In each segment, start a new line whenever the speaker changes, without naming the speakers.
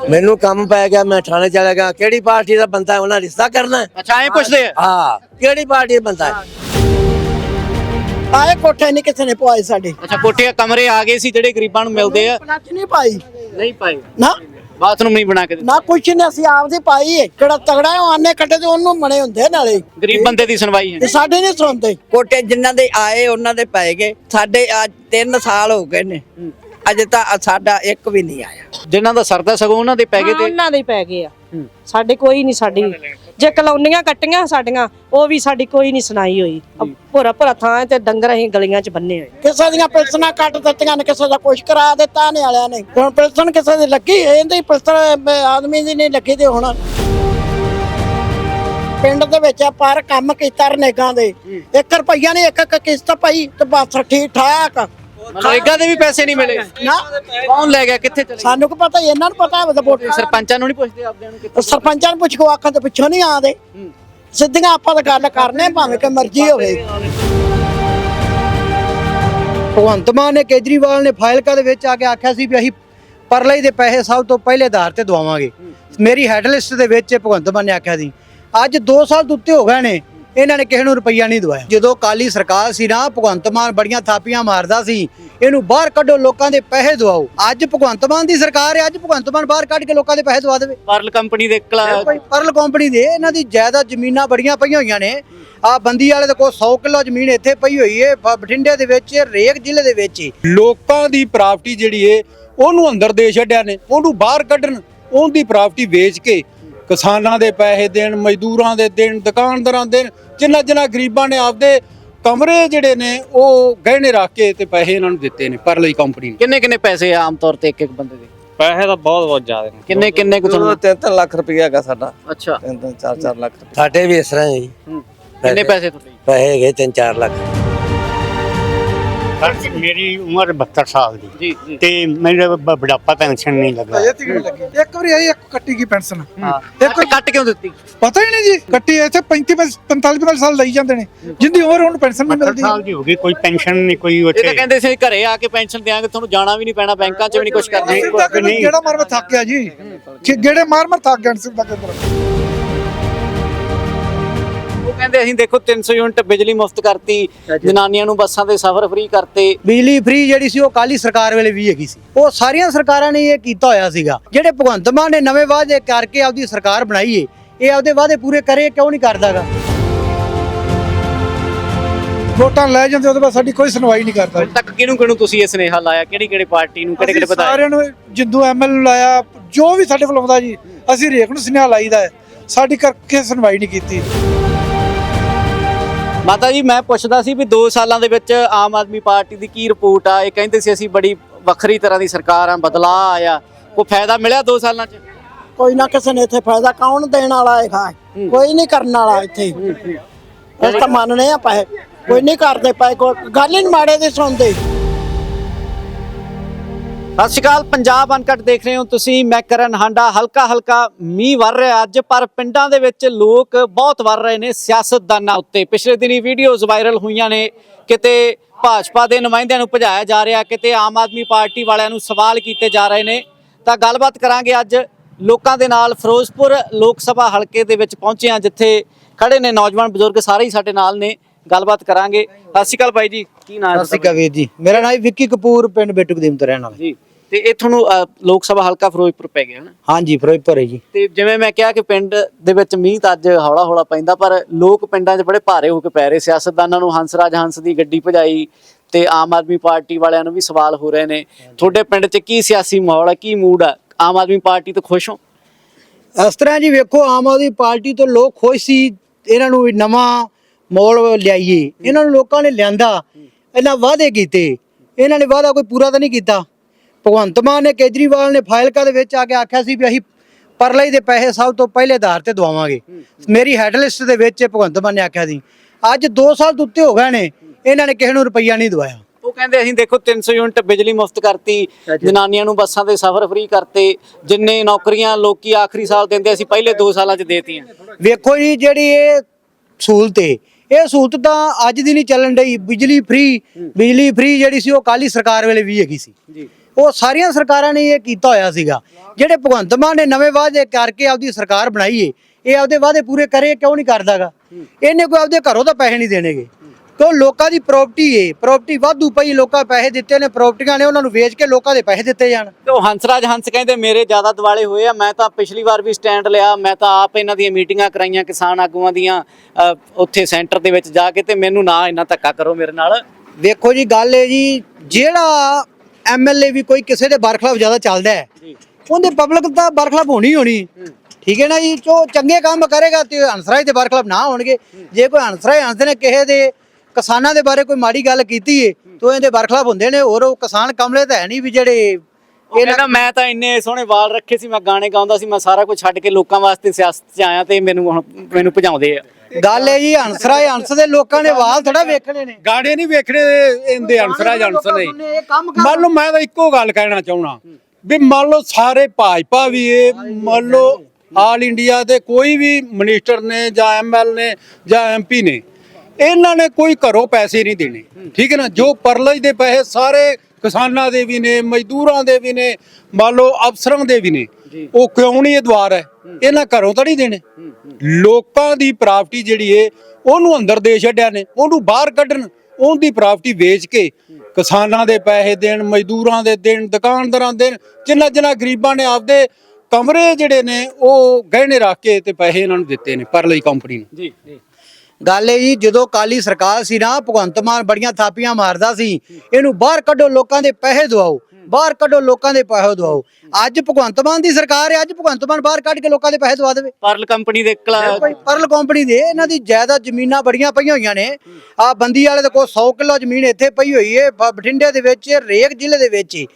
ਮੈਨੂੰ ਕੰਮ ਪੈ ਗਿਆ ਮੈਂ ਥਾਣੇ ਚਲਾ ਗਿਆ। ਕਿਹੜੀ ਪਾਰਟੀ ਦਾ ਬੰਦਾ ਹੈ, ਉਹਨਾਂ ਰਿਸ਼ਤਾ ਕਰਨਾ ਹੈ?
ਅੱਛਾ ਐਂ ਪੁੱਛਦੇ ਆ।
ਹਾਂ ਕਿਹੜੀ ਪਾਰਟੀ ਦਾ ਬੰਦਾ ਹੈ?
ਆਏ ਕੋਠੇ ਨਹੀਂ ਕਿਸੇ ਨੇ ਪਵਾਏ ਸਾਡੇ।
ਅੱਛਾ ਕੋਠੇ ਕਮਰੇ ਆ ਗਏ ਸੀ ਜਿਹੜੇ ਗਰੀਬਾਂ ਨੂੰ ਮਿਲਦੇ ਆ।
ਪਲੱਚ ਨਹੀਂ ਪਾਈ।
ਨਹੀਂ ਪਾਏ।
ਨਾ।
ਬਾਥਰੂਮ ਨਹੀਂ ਬਣਾ ਕੇ ਦਿੱਤੇ।
ਨਾ ਕੁਛ ਨਹੀਂ ਅਸੀਂ ਆਪਦੀ ਪਾਈ ਹੈ ਕਿਹੜਾ ਤਗੜਾ ਹੈ ਉਹ ਆਨੇ ਕੱਟੇ ਤੇ ਉਹਨੂੰ ਮਣੇ ਹੁੰਦੇ ਨਾਲੇ।
ਗਰੀਬ ਬੰਦੇ ਦੀ ਸੁਣਵਾਈ ਹੈ।
ਤੇ ਸਾਡੇ ਨਹੀਂ ਸੁਣਦੇ।
ਕੋਟੇ ਜਿਨ੍ਹਾਂ ਦੇ ਆਏ ਉਹਨਾਂ ਦੇ ਪੈ ਗਏ। ਸਾਡੇ ਅੱਜ 3 ਸਾਲ ਹੋ ਗਏ ਨੇ। ਅਜੇ ਤਾਂ ਸਾਡਾ ਇੱਕ ਵੀ ਨਹੀਂ ਆਇਆ।
ਜਿਨ੍ਹਾਂ ਦਾ ਸਰਦਾ ਸਗੋਂ ਉਹਨਾਂ ਦੇ ਪੈ ਗਏ
ਹਾਂ,
ਤੇ
ਉਹਨਾਂ ਦੇ ਹੀ ਪੈ ਗਏ ਆ। ਸਾਡੇ ਕੋਈ ਨਹੀਂ ਸਾਡੀ। ਜੇ ਕਲੋਨੀਆਂ ਕੱਟੀਆਂ ਸਾਡੀਆਂ ਉਹ ਵੀ ਸਾਡੀ ਕੋਈ ਨਹੀਂ ਸੁਣਾਈ ਹੋਈ। ਭੋਰਾ ਭੋਰਾ ਥਾਂ ਤੇ ਡੰਗਰ ਅਸੀਂ ਗਲੀਆਂ 'ਚ ਬੰਨੇ ਹੋਏ।
ਕਿਸੇ ਦੀਆਂ ਪਿਲਸਣਾ ਕੱਟ ਦਿੱਤੀਆਂ ਨੇ ਕਿਸੇ ਦਾ ਕੁਛ ਕਰਾ ਦਿੱਤਾ ਨੇ ਵਾਲਿਆਂ ਨੇ। ਹੁਣ ਪਿਲਸਣ ਕਿਸੇ ਦੀ ਲੱਗੀ ਇਹਦੀ ਪਿਲਸਣ ਆਦਮੀ ਦੀ ਨਹੀਂ ਲੱਗੀ ਤੇ ਹੁਣ। ਪਿੰਡ ਦੇ ਵਿੱਚ ਪਰ ਕੰਮ ਕੀਤਾ ਰਨੇਗਾ ਦੇ। 1 ਰੁਪਈਆ ਨੇ ਇੱਕ ਇੱਕ ਕਿਸ਼ਤ ਪਈ ਤੇ ਬਸ ਠੀਕ ਠਾਕ
ਮਨਰੇਗਾ ਦੇ ਵੀ ਪੈਸੇ ਨਹੀਂ ਮਿਲੇ।
ਨਾ।
ਕੌਣ ਲੈ ਗਿਆ? ਕਿੱਥੇ ਚਲੇ
ਸਾਨੂੰ ਕੀ ਪਤਾ ਇਹਨਾਂ ਨੂੰ ਪਤਾ ਹੋਵੇ ਵੋਟ?
ਸਰਪੰਚਾਂ ਨੂੰ ਨਹੀਂ ਪੁੱਛਦੇ ਆਪਦਿਆਂ ਨੂੰ ਕਿੱਥੇ?
ਸਰਪੰਚਾਂ ਨੂੰ ਪੁੱਛ ਕੇ ਆਖਾਂ ਤੇ ਪਿੱਛੋਂ ਨਹੀਂ ਆਦੇ ਸਿੱਧੀਆਂ ਆਪਾਂ ਤਾਂ ਗੱਲ ਕਰਨੇ ਭਾਵੇਂ ਕਿ ਮਰਜ਼ੀ ਹੋਵੇ।
ਭਗਵੰਤ ਮਾਨ ਨੇ ਕੇਜਰੀਵਾਲ ਨੇ ਫਾਈਲਕਾ ਦੇ ਵਿੱਚ ਆ ਕੇ ਆਖਿਆ ਸੀ ਵੀ ਅਸੀਂ ਪਰਲੇ ਦੇ ਪੈਸੇ ਸਭ ਤੋਂ ਪਹਿਲੇ ਆਧਾਰ ਤੇ ਦਵਾਵਾਂਗੇ। ਮੇਰੀ ਹੈਡ ਲਿਸਟ ਦੇ ਵਿੱਚ ਭਗਵੰਤ ਮਾਨ ਨੇ ਆਖਿਆ ਸੀ। ਅੱਜ 2 ਸਾਲ ਤੋਂ ਉੱਤੇ ਹੋ ਗਏ ਨੇ। ਇਹਨਾਂ ਨੇ ਕਿਸੇ ਨੂੰ ਰੁਪਈਆ ਨਹੀਂ ਦਵਾਇਆ। ਜਦੋਂ ਕਾਲੀ ਸਰਕਾਰ ਸੀ ਨਾ ਭਗਵੰਤ ਮਾਨ ਬੜੀਆਂ ਥਾਪੀਆਂ ਮਾਰਦਾ ਸੀ ਇਹਨੂੰ ਬਾਹਰ ਕੱਢੋ ਲੋਕਾਂ ਦੇ ਪੈਸੇ ਦਵਾਓ। ਅੱਜ ਭਗਵੰਤ ਮਾਨ ਦੀ ਸਰਕਾਰ ਹੈ ਅੱਜ ਭਗਵੰਤ ਮਾਨ ਬਾਹਰ ਕੱਢ ਕੇ ਲੋਕਾਂ ਦੇ ਪੈਸੇ ਦਵਾ ਦੇਵੇ।
ਪਰਲ ਕੰਪਨੀ ਦੇ
ਪਰਲ ਕੰਪਨੀ ਦੇ ਇਹਨਾਂ ਦੀ ਜਾਇਦਾਦ ਜ਼ਮੀਨਾਂ ਬੜੀਆਂ ਪਈਆਂ ਹੋਈਆਂ ਨੇ। ਆ ਬੰਦੀ ਵਾਲੇ ਦੇ ਕੋਲ 100 ਕਿੱਲੋ ਜ਼ਮੀਨ ਇੱਥੇ ਪਈ ਹੋਈ ਏ ਬ- ਬਠਿੰਡੇ ਦੇ ਵਿੱਚ ਰੇਕ ਜ਼ਿਲ੍ਹੇ ਦੇ ਵਿੱਚ।
ਲੋਕਾਂ ਦੀ ਪ੍ਰਾਪਰਟੀ ਜਿਹੜੀ ਏ ਉਹਨੂੰ ਅੰਦਰ ਦੇ ਛੱਡਿਆ ਨੇ ਉਹਨੂੰ ਬਾਹਰ ਕੱਢਣ ਉਹਦੀ ਪ੍ਰਾਪਰਟੀ ਵੇਚ ਕੇ ਕਿਸਾਨਾਂ ਦੇ ਪੈਸੇ ਦੇਣ ਮਜ਼ਦੂਰਾਂ ਦੇ ਦੇਣ ਦੁਕਾਨਦਾਰਾਂ ਦੇ ਦੇਣ ਜਿੰਨਾ ਜਿੰਨਾ ਗਰੀਬਾਂ ਨੇ ਆਪਦੇ ਕਮਰੇ ਜਿਹੜੇ ਨੇ ਉਹ ਗਹਿਣੇ ਰੱਖ ਕੇ ਤੇ ਪੈਸੇ ਇਹਨਾਂ ਨੂੰ ਦਿੱਤੇ ਨੇ ਪਰਲੀ ਕੰਪਨੀ ਨੇ।
ਕਿੰਨੇ ਕਿੰਨੇ ਪੈਸੇ ਆ ਆਮ ਤੌਰ ਤੇ ਇੱਕ ਇੱਕ ਬੰਦੇ ਦੇ?
ਪੈਸੇ ਤਾਂ ਬਹੁਤ ਬਹੁਤ ਜ਼ਿਆਦਾ ਨੇ।
ਕਿੰਨੇ ਕਿੰਨੇ ਕੁ ਤੁਹਾਨੂੰ?
ਤਿੰਨ ਤਿੰਨ ਲੱਖ ਰੁਪਇਆ ਹੈਗਾ ਸਾਡਾ।
ਅੱਛਾ।
ਤਿੰਨ ਤਿੰਨ ਚਾਰ ਚਾਰ ਲੱਖ ਰੁਪਇਆ
ਸਾਡੇ ਵੀ ਇਸ ਤਰ੍ਹਾਂ ਹੀ।
ਕਿੰਨੇ ਪੈਸੇ ਤੁਹਾਡੇ?
ਪੈਸੇ ਹੈਗੇ 3-4 ਲੱਖ।
ਸਰ ਮੇਰੀ ਉਮਰ 72 ਸਾਲ ਦੀ। ਤੇ ਮੇਰੇ ਬ- ਬੁਢਾਪਾ ਪੈਨਸ਼ਨ ਨਹੀਂ ਲੱਗਾ।
ਇੱਕ ਵਾਰੀ ਆਈ ਇੱਕ ਕੱਟੀ ਗਈ ਪੈਨਸ਼ਨ।
ਕੱਟ ਕੱਟ ਕਿਉਂ ਦਿੱਤੀ?
ਪਤਾ ਹੀ ਨਹੀਂ ਜੀ ਕੱਟੀ ਇੱਥੇ 35 45 45 ਸਾਲ ਲਈ ਜਾਂਦੇ ਨੇ। ਜਿੰਦੀ ਉਮਰ ਉਹਨੂੰ ਪੈਨਸ਼ਨ ਨਹੀਂ
72
ਮਿਲਦੀ
ਸਾਲ ਦੀ ਹੋ ਗਈ ਕੋਈ ਪੈਨਸ਼ਨ ਨਹੀਂ ਕੋਈ
ਇਹ ਤਾਂ
ਉੱਥੇ
ਕਹਿੰਦੇ ਸੀ ਘਰੇ ਆ ਕੇ ਪੈਨਸ਼ਨ ਦੇਾਂਗੇ ਤੁਹਾਨੂੰ ਜਾਣਾ ਵੀ ਨਹੀਂ ਪੈਣਾ ਬੈਂਕਾਂ 'ਚ ਵੀ ਨਹੀਂ ਕੁਝ ਕਰਨਾ।
ਨਹੀਂ।
ਗੇੜਾ ਮਾਰ ਮਾਰ ਥੱਕ ਗਿਆ ਜੀ। ਗੇੜੇ ਮਾਰ ਮਾਰ ਥੱਕ ਗਿਆ ਸਿਰ
ਉਹ ਕਹਿੰਦੇ ਅਸੀਂ ਦੇਖੋ 300 ਯੂਨਿਟ ਬਿਜਲੀ ਮੁਫਤ ਕਰਤੀ ਜਨਾਨੀਆਂ ਨੂੰ ਬੱਸਾਂ ਦੇ ਸਫ਼ਰ ਫ੍ਰੀ ਕਰਤੇ।
ਬਿਜਲੀ ਫ੍ਰੀ ਜਿਹੜੀ ਸੀ ਉਹ ਕਾਲੀ ਸਰਕਾਰ ਵੇਲੇ ਵੀ ਹੈਗੀ ਸੀ। ਉਹ ਸਾਰੀਆਂ ਸਰਕਾਰਾਂ ਨੇ ਇਹ ਕੀਤਾ ਹੋਇਆ ਸੀਗਾ। ਜਿਹੜੇ ਭਗਵੰਤ ਮਾਨ ਨੇ ਨਵੇਂ ਵਾਅਦੇ ਕਰਕੇ ਆਪਦੀ ਸਰਕਾਰ ਬਣਾਈ ਏ ਇਹ ਆਪਦੇ ਵਾਅਦੇ ਪੂਰੇ ਕਰੇ ਕਿਉਂ ਨਹੀਂ ਕਰਦਾਗਾ?
ਵੋਟਾਂ ਲੈ ਜਾਂਦੇ ਉਹਦੇ ਬਾਅਦ ਸਾਡੀ ਕੋਈ ਸੁਣਵਾਈ ਨਹੀਂ ਕਰਦਾ।
ਹੁਣ ਤੱਕ ਕਿਹਨੂੰ ਕਿਹਨੂੰ ਤੁਸੀਂ ਇਹ ਸੁਨੇਹਾ ਲਾਇਆ? ਕਿਹੜੀ ਕਿਹੜੀ ਪਾਰਟੀ ਨੂੰ ਕਿਹੜੇ ਕਿਹੜੇ ਵਿਧਾਇਕ
ਸਾਰਿਆਂ ਨੂੰ ਜਿੰਦੂ ਐਮਐਲ ਨੂੰ ਲਾਇਆ ਜੋ ਵੀ ਸਾਡੇ ਕੋਲ ਆਉਂਦਾ ਜੀ ਅਸੀਂ ਰੇਖ ਨੂੰ ਸੁਨੇਹਾ ਲਾਈਦਾ ਹੈ। ਸਾਡੀ ਕਰਕੇ ਸੁਣਵਾਈ ਨਹੀਂ ਕੀਤੀ।
ਮਾਤਾ ਜੀ ਮੈਂ ਪੁੱਛਦਾ ਸੀ ਵੀ 2 ਸਾਲਾਂ ਦੇ ਵਿੱਚ ਆਮ ਆਦਮੀ ਪਾਰਟੀ ਦੀ ਕੀ ਰਿਪੋਰਟ ਆ? ਇਹ ਕਹਿੰਦੇ ਸੀ ਅਸੀਂ ਬੜੀ ਵੱਖਰੀ ਤਰ੍ਹਾਂ ਦੀ ਸਰਕਾਰ ਆ ਬਦਲਾਅ ਆਇਆ। ਕੋਈ ਫਾਇਦਾ ਮਿਲਿਆ 2 ਸਾਲਾਂ 'ਚ?
ਕੋਈ ਨਾ ਕਿਸੇ ਨੇ ਇੱਥੇ ਫਾਇਦਾ ਕੌਣ ਦੇਣ ਵਾਲਾ ਹੈਗਾ ਕੋਈ ਨਹੀਂ ਕਰਨ ਵਾਲਾ ਇੱਥੇ। ਅਸੀਂ ਤਾਂ ਮੰਨਨੇ ਆ ਪੈਸੇ ਕੋਈ ਨਹੀਂ ਕਰਦੇ ਪਏ ਕੋਈ ਗੱਲ ਹੀ ਨੀ ਮਾੜੇ ਦੀ ਸੁਣਦੇ।
ਸਤਿ ਸ਼੍ਰੀ ਅਕਾਲ, ਪੰਜਾਬ ਅਨਕਟ ਦੇਖ ਰਹੇ ਹੋ ਤੁਸੀਂ, ਮੈਂ ਕਰਨ ਹਾਂਡਾ। ਹਲਕਾ ਹਲਕਾ ਮੀਂਹ ਵਰ ਰਿਹਾ ਅੱਜ, ਪਰ ਪਿੰਡਾਂ ਦੇ ਵਿੱਚ ਲੋਕ ਬਹੁਤ ਵਰ ਰਹੇ ਨੇ ਸਿਆਸਤਦਾਨਾਂ ਉੱਤੇ। ਪਿਛਲੇ ਦਿਨੀ ਵੀਡੀਓਜ਼ ਵਾਇਰਲ ਹੋਈਆਂ ਨੇ, ਕਿਤੇ ਭਾਜਪਾ ਦੇ ਨੁਮਾਇੰਦਿਆਂ ਨੂੰ ਭਜਾਇਆ ਜਾ ਰਿਹਾ, ਕਿਤੇ ਆਮ ਆਦਮੀ ਪਾਰਟੀ ਵਾਲਿਆਂ ਨੂੰ ਸਵਾਲ ਕੀਤੇ ਜਾ ਰਹੇ ਨੇ। ਤਾਂ ਗੱਲਬਾਤ ਕਰਾਂਗੇ ਅੱਜ ਲੋਕਾਂ ਦੇ ਨਾਲ ਫਿਰੋਜ਼ਪੁਰ ਲੋਕ ਸਭਾ ਹਲਕੇ ਦੇ ਵਿੱਚ ਪਹੁੰਚੇ ਹਾਂ, ਜਿੱਥੇ ਖੜੇ ਨੇ ਨੌਜਵਾਨ ਬਜ਼ੁਰਗ ਸਾਰੇ ਹੀ ਸਾਡੇ ਨਾਲ ਨੇ। ਗੱਲਬਾਤ ਕਰਾਂਗੇ। ਸਤਿ ਸ਼੍ਰੀ ਅਕਾਲ ਬਾਈ ਜੀ। ਕੀ ਨਾਮ ਹੈ
ਸਤਿ ਸ਼੍ਰੀ ਅਕਾਲ ਵੀਰ ਜੀ। ਮੇਰਾ ਨਾਮ ਹੈ ਵਿੱਕੀ ਕਪੂਰ ਪਿੰਡ ਬੇਟੂ ਕਦੀਮ ਤੋਂ ਰਹਿਣ ਵਾਲਾ।
ਜੀ ਤੇ ਇਹ ਤੁਹਾਨੂੰ ਲੋਕ ਸਭਾ ਹਲਕਾ ਫਿਰੋਜ਼ਪੁਰ ਪੈ ਗਿਆ ਹੈ ਨਾ
ਹਾਂਜੀ ਫਿਰੋਜ਼ਪੁਰ ਹੈ ਜੀ।
ਤੇ ਜਿਵੇਂ ਮੈਂ ਕਿਹਾ ਕਿ ਪਿੰਡ ਦੇ ਵਿੱਚ ਮੀਂਹ ਤਾਂ ਅੱਜ ਹੌਲਾ ਹੌਲਾ ਪੈਂਦਾ ਪਰ ਲੋਕ ਪਿੰਡਾਂ 'ਚ ਬੜੇ ਭਾਰੇ ਹੋ ਕੇ ਪੈ ਰਹੇ ਸਿਆਸਤਦਾਨਾਂ ਨੂੰ ਹੰਸਰਾਜ ਹੰਸ ਦੀ ਗੱਡੀ ਭਜਾਈ ਤੇ ਆਮ ਆਦਮੀ ਪਾਰਟੀ ਵਾਲਿਆਂ ਨੂੰ ਵੀ ਸਵਾਲ ਹੋ ਰਹੇ ਨੇ। ਤੁਹਾਡੇ ਪਿੰਡ 'ਚ ਕੀ ਸਿਆਸੀ ਮਾਹੌਲ ਹੈ ਕੀ ਮੂਡ ਹੈ? ਆਮ ਆਦਮੀ ਪਾਰਟੀ ਤੋਂ ਖੁਸ਼ ਹੋ?
ਇਸ ਤਰ੍ਹਾਂ ਜੀ ਵੇਖੋ ਆਮ ਆਦਮੀ ਪਾਰਟੀ ਤੋਂ ਲੋਕ ਖੁਸ਼ ਸੀ ਇਹਨਾਂ ਨੂੰ ਨਵਾਂ ਮੋੜ ਲਿਆਈਏ। ਇਹਨਾਂ ਨੂੰ ਲੋਕਾਂ ਨੇ ਲਿਆਂਦਾ। ਇਹਨਾਂ ਵਾਅਦੇ ਕੀਤੇ। ਇਹਨਾਂ ਨੇ ਵਾਅਦਾ ਕੋਈ ਪੂਰਾ ਤਾਂ ਨਹੀਂ ਕੀਤਾ। ਭਗਵੰਤ ਮਾਨ ਨੇ ਕੇਜਰੀਵਾਲ ਨੇ ਫਾਈਲਕਾ ਦੇ ਵਿੱਚ ਆ ਕੇ ਆਖਿਆ ਸੀ ਵੀ ਅਸੀਂ ਪਰਲੇ ਦੇ ਪੈਸੇ ਸਭ ਤੋਂ ਪਹਿਲੇ ਆਧਾਰ ਤੇ ਦਵਾਵਾਂਗੇ। ਮੇਰੀ ਹੈਡ ਲਿਸਟ ਦੇ ਵਿੱਚ ਭਗਵੰਤ ਮਾਨ ਨੇ ਆਖਿਆ ਸੀ। ਅੱਜ 2 ਸਾਲ ਤੋਂ ਉੱਤੇ ਹੋ ਗਏ ਨੇ ਇਹਨਾਂ ਨੇ ਕਿਸੇ ਨੂੰ ਰੁਪਈਆ ਨਹੀਂ ਦਵਾਇਆ।
ਉਹ ਕਹਿੰਦੇ ਅਸੀਂ ਦੇਖੋ 300 ਯੂਨਿਟ ਬਿਜਲੀ ਮੁਫਤ ਕਰਤੀ ਜਨਾਨੀਆਂ ਨੂੰ ਬੱਸਾਂ ਦੇ ਸਫ਼ਰ ਫ੍ਰੀ ਕਰਤੇ ਜਿੰਨੇ ਨੌਕਰੀਆਂ ਲੋਕੀ ਆਖਰੀ ਸਾਲ ਦਿੰਦੇ ਅਸੀਂ ਪਹਿਲੇ 2 ਸਾਲਾਂ 'ਚ ਦੇਤੀਆਂ।
ਵੇਖੋ ਜੀ ਜਿਹੜੀ ਇਹ ਸਹੂਲਤ ਏ ਇਹ ਸਹੂਲਤ ਤਾਂ ਅੱਜ ਦੀ ਨਹੀਂ ਚੱਲਣ ਡਈ। ਬਿਜਲੀ ਫ੍ਰੀ ਬਿਜਲੀ ਫ੍ਰੀ ਜਿਹੜੀ ਸੀ ਉਹ ਕਾਲੀ ਸਰਕਾਰ ਵੇਲੇ ਵੀ ਹੈਗੀ ਸੀ।
ਜੀ।
ਉਹ ਸਾਰੀਆਂ ਸਰਕਾਰਾਂ ਨੇ ਇਹ ਕੀਤਾ ਹੋਇਆ ਸੀਗਾ। ਜਿਹੜੇ ਭਗਵੰਤ ਮਾਨ ਨੇ ਨਵੇਂ ਵਾਅਦੇ ਕਰਕੇ ਆਪਦੀ ਸਰਕਾਰ ਬਣਾਈ ਏ ਇਹ ਆਪਦੇ ਵਾਅਦੇ ਪੂਰੇ ਕਰੇ ਕਿਉਂ ਨਹੀਂ ਕਰਦਾਗਾ? ਇਹਨੇ ਕੋਈ ਆਪਦੇ ਘਰੋਂ ਤਾਂ ਪੈਸੇ ਨਹੀਂ ਦੇਣੇਗੇ। ਕਿਉਂ ਲੋਕਾਂ ਦੀ ਪ੍ਰਾਪਰਟੀ ਏ ਪ੍ਰਾਪਰਟੀ ਵਾਧੂ ਪਈ ਲੋਕਾਂ ਪੈਸੇ ਦਿੱਤੇ ਨੇ ਪ੍ਰਾਪਰਟੀਆਂ ਨੇ ਉਹਨਾਂ ਨੂੰ ਵੇਚ ਕੇ ਲੋਕਾਂ ਦੇ ਪੈਸੇ ਦਿੱਤੇ ਜਾਣ।
ਤੇ ਉਹ ਹੰਸਰਾਜ ਹੰਸ ਕਹਿੰਦੇ ਮੇਰੇ ਜ਼ਿਆਦਾ ਦਿਵਾਲੇ ਹੋਏ ਆ ਮੈਂ ਤਾਂ ਪਿਛਲੀ ਵਾਰ ਵੀ ਸਟੈਂਡ ਲਿਆ ਮੈਂ ਤਾਂ ਆਪ ਇਹਨਾਂ ਦੀਆਂ ਮੀਟਿੰਗਾਂ ਕਰਾਈਆਂ ਕਿਸਾਨ ਆਗੂਆਂ ਦੀਆਂ ਉੱਥੇ ਸੈਂਟਰ ਦੇ ਵਿੱਚ ਜਾ ਕੇ ਤੇ ਮੈਨੂੰ ਨਾ ਇੰਨਾ ਧੱਕਾ ਕਰੋ ਮੇਰੇ ਨਾਲ।
ਵੇਖੋ ਜੀ ਗੱਲ ਹੈ ਜੀ ਜਿਹੜਾ ਐਮਐਲਏ ਵੀ ਕੋਈ ਕਿਸੇ ਦੇ ਬਰਖਲਾਫ ਜ਼ਿਆਦਾ ਚੱਲਦਾ ਹੈ ਉਹਦੇ ਪਬਲਿਕ ਤਾਂ ਬਰਖਲਾਫ ਹੋਣੀ ਹੋਣੀ। ਠੀਕ ਹੈ ਨਾ ਜੀ ਜੋ ਚੰਗੇ ਕੰਮ ਕਰੇਗਾ ਤੇ ਹੰਸਰਾਜ ਦੇ ਬਰਖਲਾਫ ਨਾ ਹੋਣਗੇ। ਜੇ ਕੋਈ ਹੰਸਰਾਜ ਹੰਸਦੇ ਨੇ ਕਿਸੇ ਦੇ ਕਿਸਾਨਾਂ ਦੇ ਬਾਰੇ ਕੋਈ ਮਾੜੀ ਗੱਲ ਕੀਤੀ ਏ ਤਾਂ ਇਹਦੇ ਬਰਖਲਾਫ ਹੁੰਦੇ ਨੇ ਹੋਰ ਉਹ ਕਿਸਾਨ ਕਮਲੇ ਤਾਂ ਹੈ ਨਹੀਂ ਵੀ ਜਿਹੜੇ
ਉਹ ਕਹਿੰਦਾ ਮੈਂ ਤਾਂ ਇੰਨੇ ਸੋਹਣੇ ਵਾਲ ਰੱਖੇ ਸੀ ਮੈਂ ਗਾਣੇ ਗਾਉਂਦਾ ਸੀ ਮੈਂ ਸਾਰਾ ਕੁਝ ਛੱਡ ਕੇ ਲੋਕਾਂ ਵਾਸਤੇ ਸਿਆਸਤ 'ਚ ਆਇਆ ਤੇ ਮੈਨੂੰ ਹੁਣ ਮੈਨੂੰ ਭਜਾਉਂਦੇ ਆ।
ਗੱਲ ਹੈ ਜੀ ਹੰਸਰਾਜ ਹੰਸ ਦੇ ਲੋਕਾਂ ਨੇ ਵਾਲ ਥੋੜਾ ਵੇਖਣੇ ਨੇ।
ਗਾੜੇ ਨਹੀਂ ਵੇਖਣੇ ਇਹਦੇ ਅਨਸਰਾ ਜਨਸ ਨਹੀਂ।
ਇਹ
ਮੰਨ ਲਓ ਮੈਂ ਤਾਂ ਇੱਕੋ ਗੱਲ ਕਹਿਣਾ ਚਾਹਣਾ ਵੀ ਮੰਨ ਲਓ ਸਾਰੇ ਭਾਜਪਾ ਵੀ ਇਹ ਮੰਨ ਲਓ ਆਲ ਇੰਡੀਆ ਦੇ ਕੋਈ ਵੀ ਮਿਨਿਸਟਰ ਨੇ ਜਾਂ ਐਮਐਲ ਨੇ ਜਾਂ ਐਮਪੀ ਨੇ ਇਹਨਾਂ ਨੇ ਕੋਈ ਘਰੋਂ ਪੈਸੇ ਨਹੀਂ ਦੇਣੇ। ਠੀਕ ਹੈ ਨਾ? ਜੋ ਪਰਲਜ ਦੇ ਪੈਸੇ ਸਾਰੇ ਕਿਸਾਨਾਂ ਦੇ ਵੀ ਨੇ ਮਜ਼ਦੂਰਾਂ ਦੇ ਵੀ ਨੇ ਮੰਨ ਲਓ ਅਫਸਰਾਂ ਦੇ ਵੀ ਨੇ ਉਹ ਕਿਉਂ ਨਹੀਂ ਇਹ ਦਵਾਰ ਹੈ? ਇਹਨਾਂ ਘਰੋਂ ਤਾਂ ਨਹੀਂ ਦੇਣੇ। ਲੋਕਾਂ ਦੀ ਪ੍ਰਾਪਰਟੀ ਜਿਹੜੀ ਏ ਉਹਨੂੰ ਅੰਦਰ ਦੇ ਛੱਡਿਆ ਨੇ ਉਹਨੂੰ ਬਾਹਰ ਕੱਢਣ ਉਹਦੀ ਪ੍ਰਾਪਰਟੀ ਵੇਚ ਕੇ ਕਿਸਾਨਾਂ ਦੇ ਪੈਸੇ ਦੇਣ ਮਜ਼ਦੂਰਾਂ ਦੇ ਦੇਣ ਦੁਕਾਨਦਾਰਾਂ ਦੇਣ ਜਿੰਨਾ ਜਿੰਨਾ ਗਰੀਬਾਂ ਨੇ ਆਪਦੇ ਕਮਰੇ ਜਿਹੜੇ ਨੇ ਉਹ ਗਹਿਣੇ ਰੱਖ ਕੇ ਤੇ ਪੈਸੇ ਇਹਨਾਂ ਨੂੰ ਦਿੱਤੇ ਨੇ ਪਰਲੀ ਕੰਪਨੀ ਨੂੰ।
ਜੀ ਜੀ।
ਗੱਲ ਇਹ ਜੀ, ਜਦੋਂ ਕਾਲੀ ਸਰਕਾਰ ਸੀ ਨਾ, ਭਗਵੰਤ ਮਾਨ ਬੜੀਆਂ ਥਾਪੀਆਂ ਮਾਰਦਾ ਸੀ, ਇਹਨੂੰ ਬਾਹਰ ਕੱਢੋ, ਲੋਕਾਂ ਦੇ ਪੈਸੇ ਦਵਾਓ। ਬਾਹਰ ਕੱਢੋ ਲੋਕਾਂ ਦੇ ਪੈਸੇ ਦਵਾਓ। ਅੱਜ ਭਗਵੰਤ ਮਾਨ ਦੀ ਸਰਕਾਰ ਹੈ ਅੱਜ ਭਗਵੰਤ ਮਾਨ ਬਾਹਰ ਕੱਢ ਕੇ ਲੋਕਾਂ ਦੇ ਪੈਸੇ ਦਵਾ ਦੇਵੇ।
ਪਰਲ ਕੰਪਨੀ ਦੇ ਕਲਾ-
ਕੋਈ ਪਰਲ ਕੰਪਨੀ ਦੇ ਇਹਨਾਂ ਦੀ ਜਾਇਦਾਦ ਜ਼ਮੀਨਾਂ ਬੜੀਆਂ ਪਈਆਂ ਹੋਈਆਂ ਨੇ। ਆ ਬੰਦੀ ਵਾਲੇ ਦੇ ਕੋਲ 100 ਕਿੱਲੋ ਜ਼ਮੀਨ ਇੱਥੇ ਪਈ ਹੋਈ ਏ ਬ- ਬਠਿੰਡੇ ਦੇ ਵਿੱਚ ਰੇਕ ਜ਼ਿਲ੍ਹੇ ਦੇ ਵਿੱਚ। ਹੀ।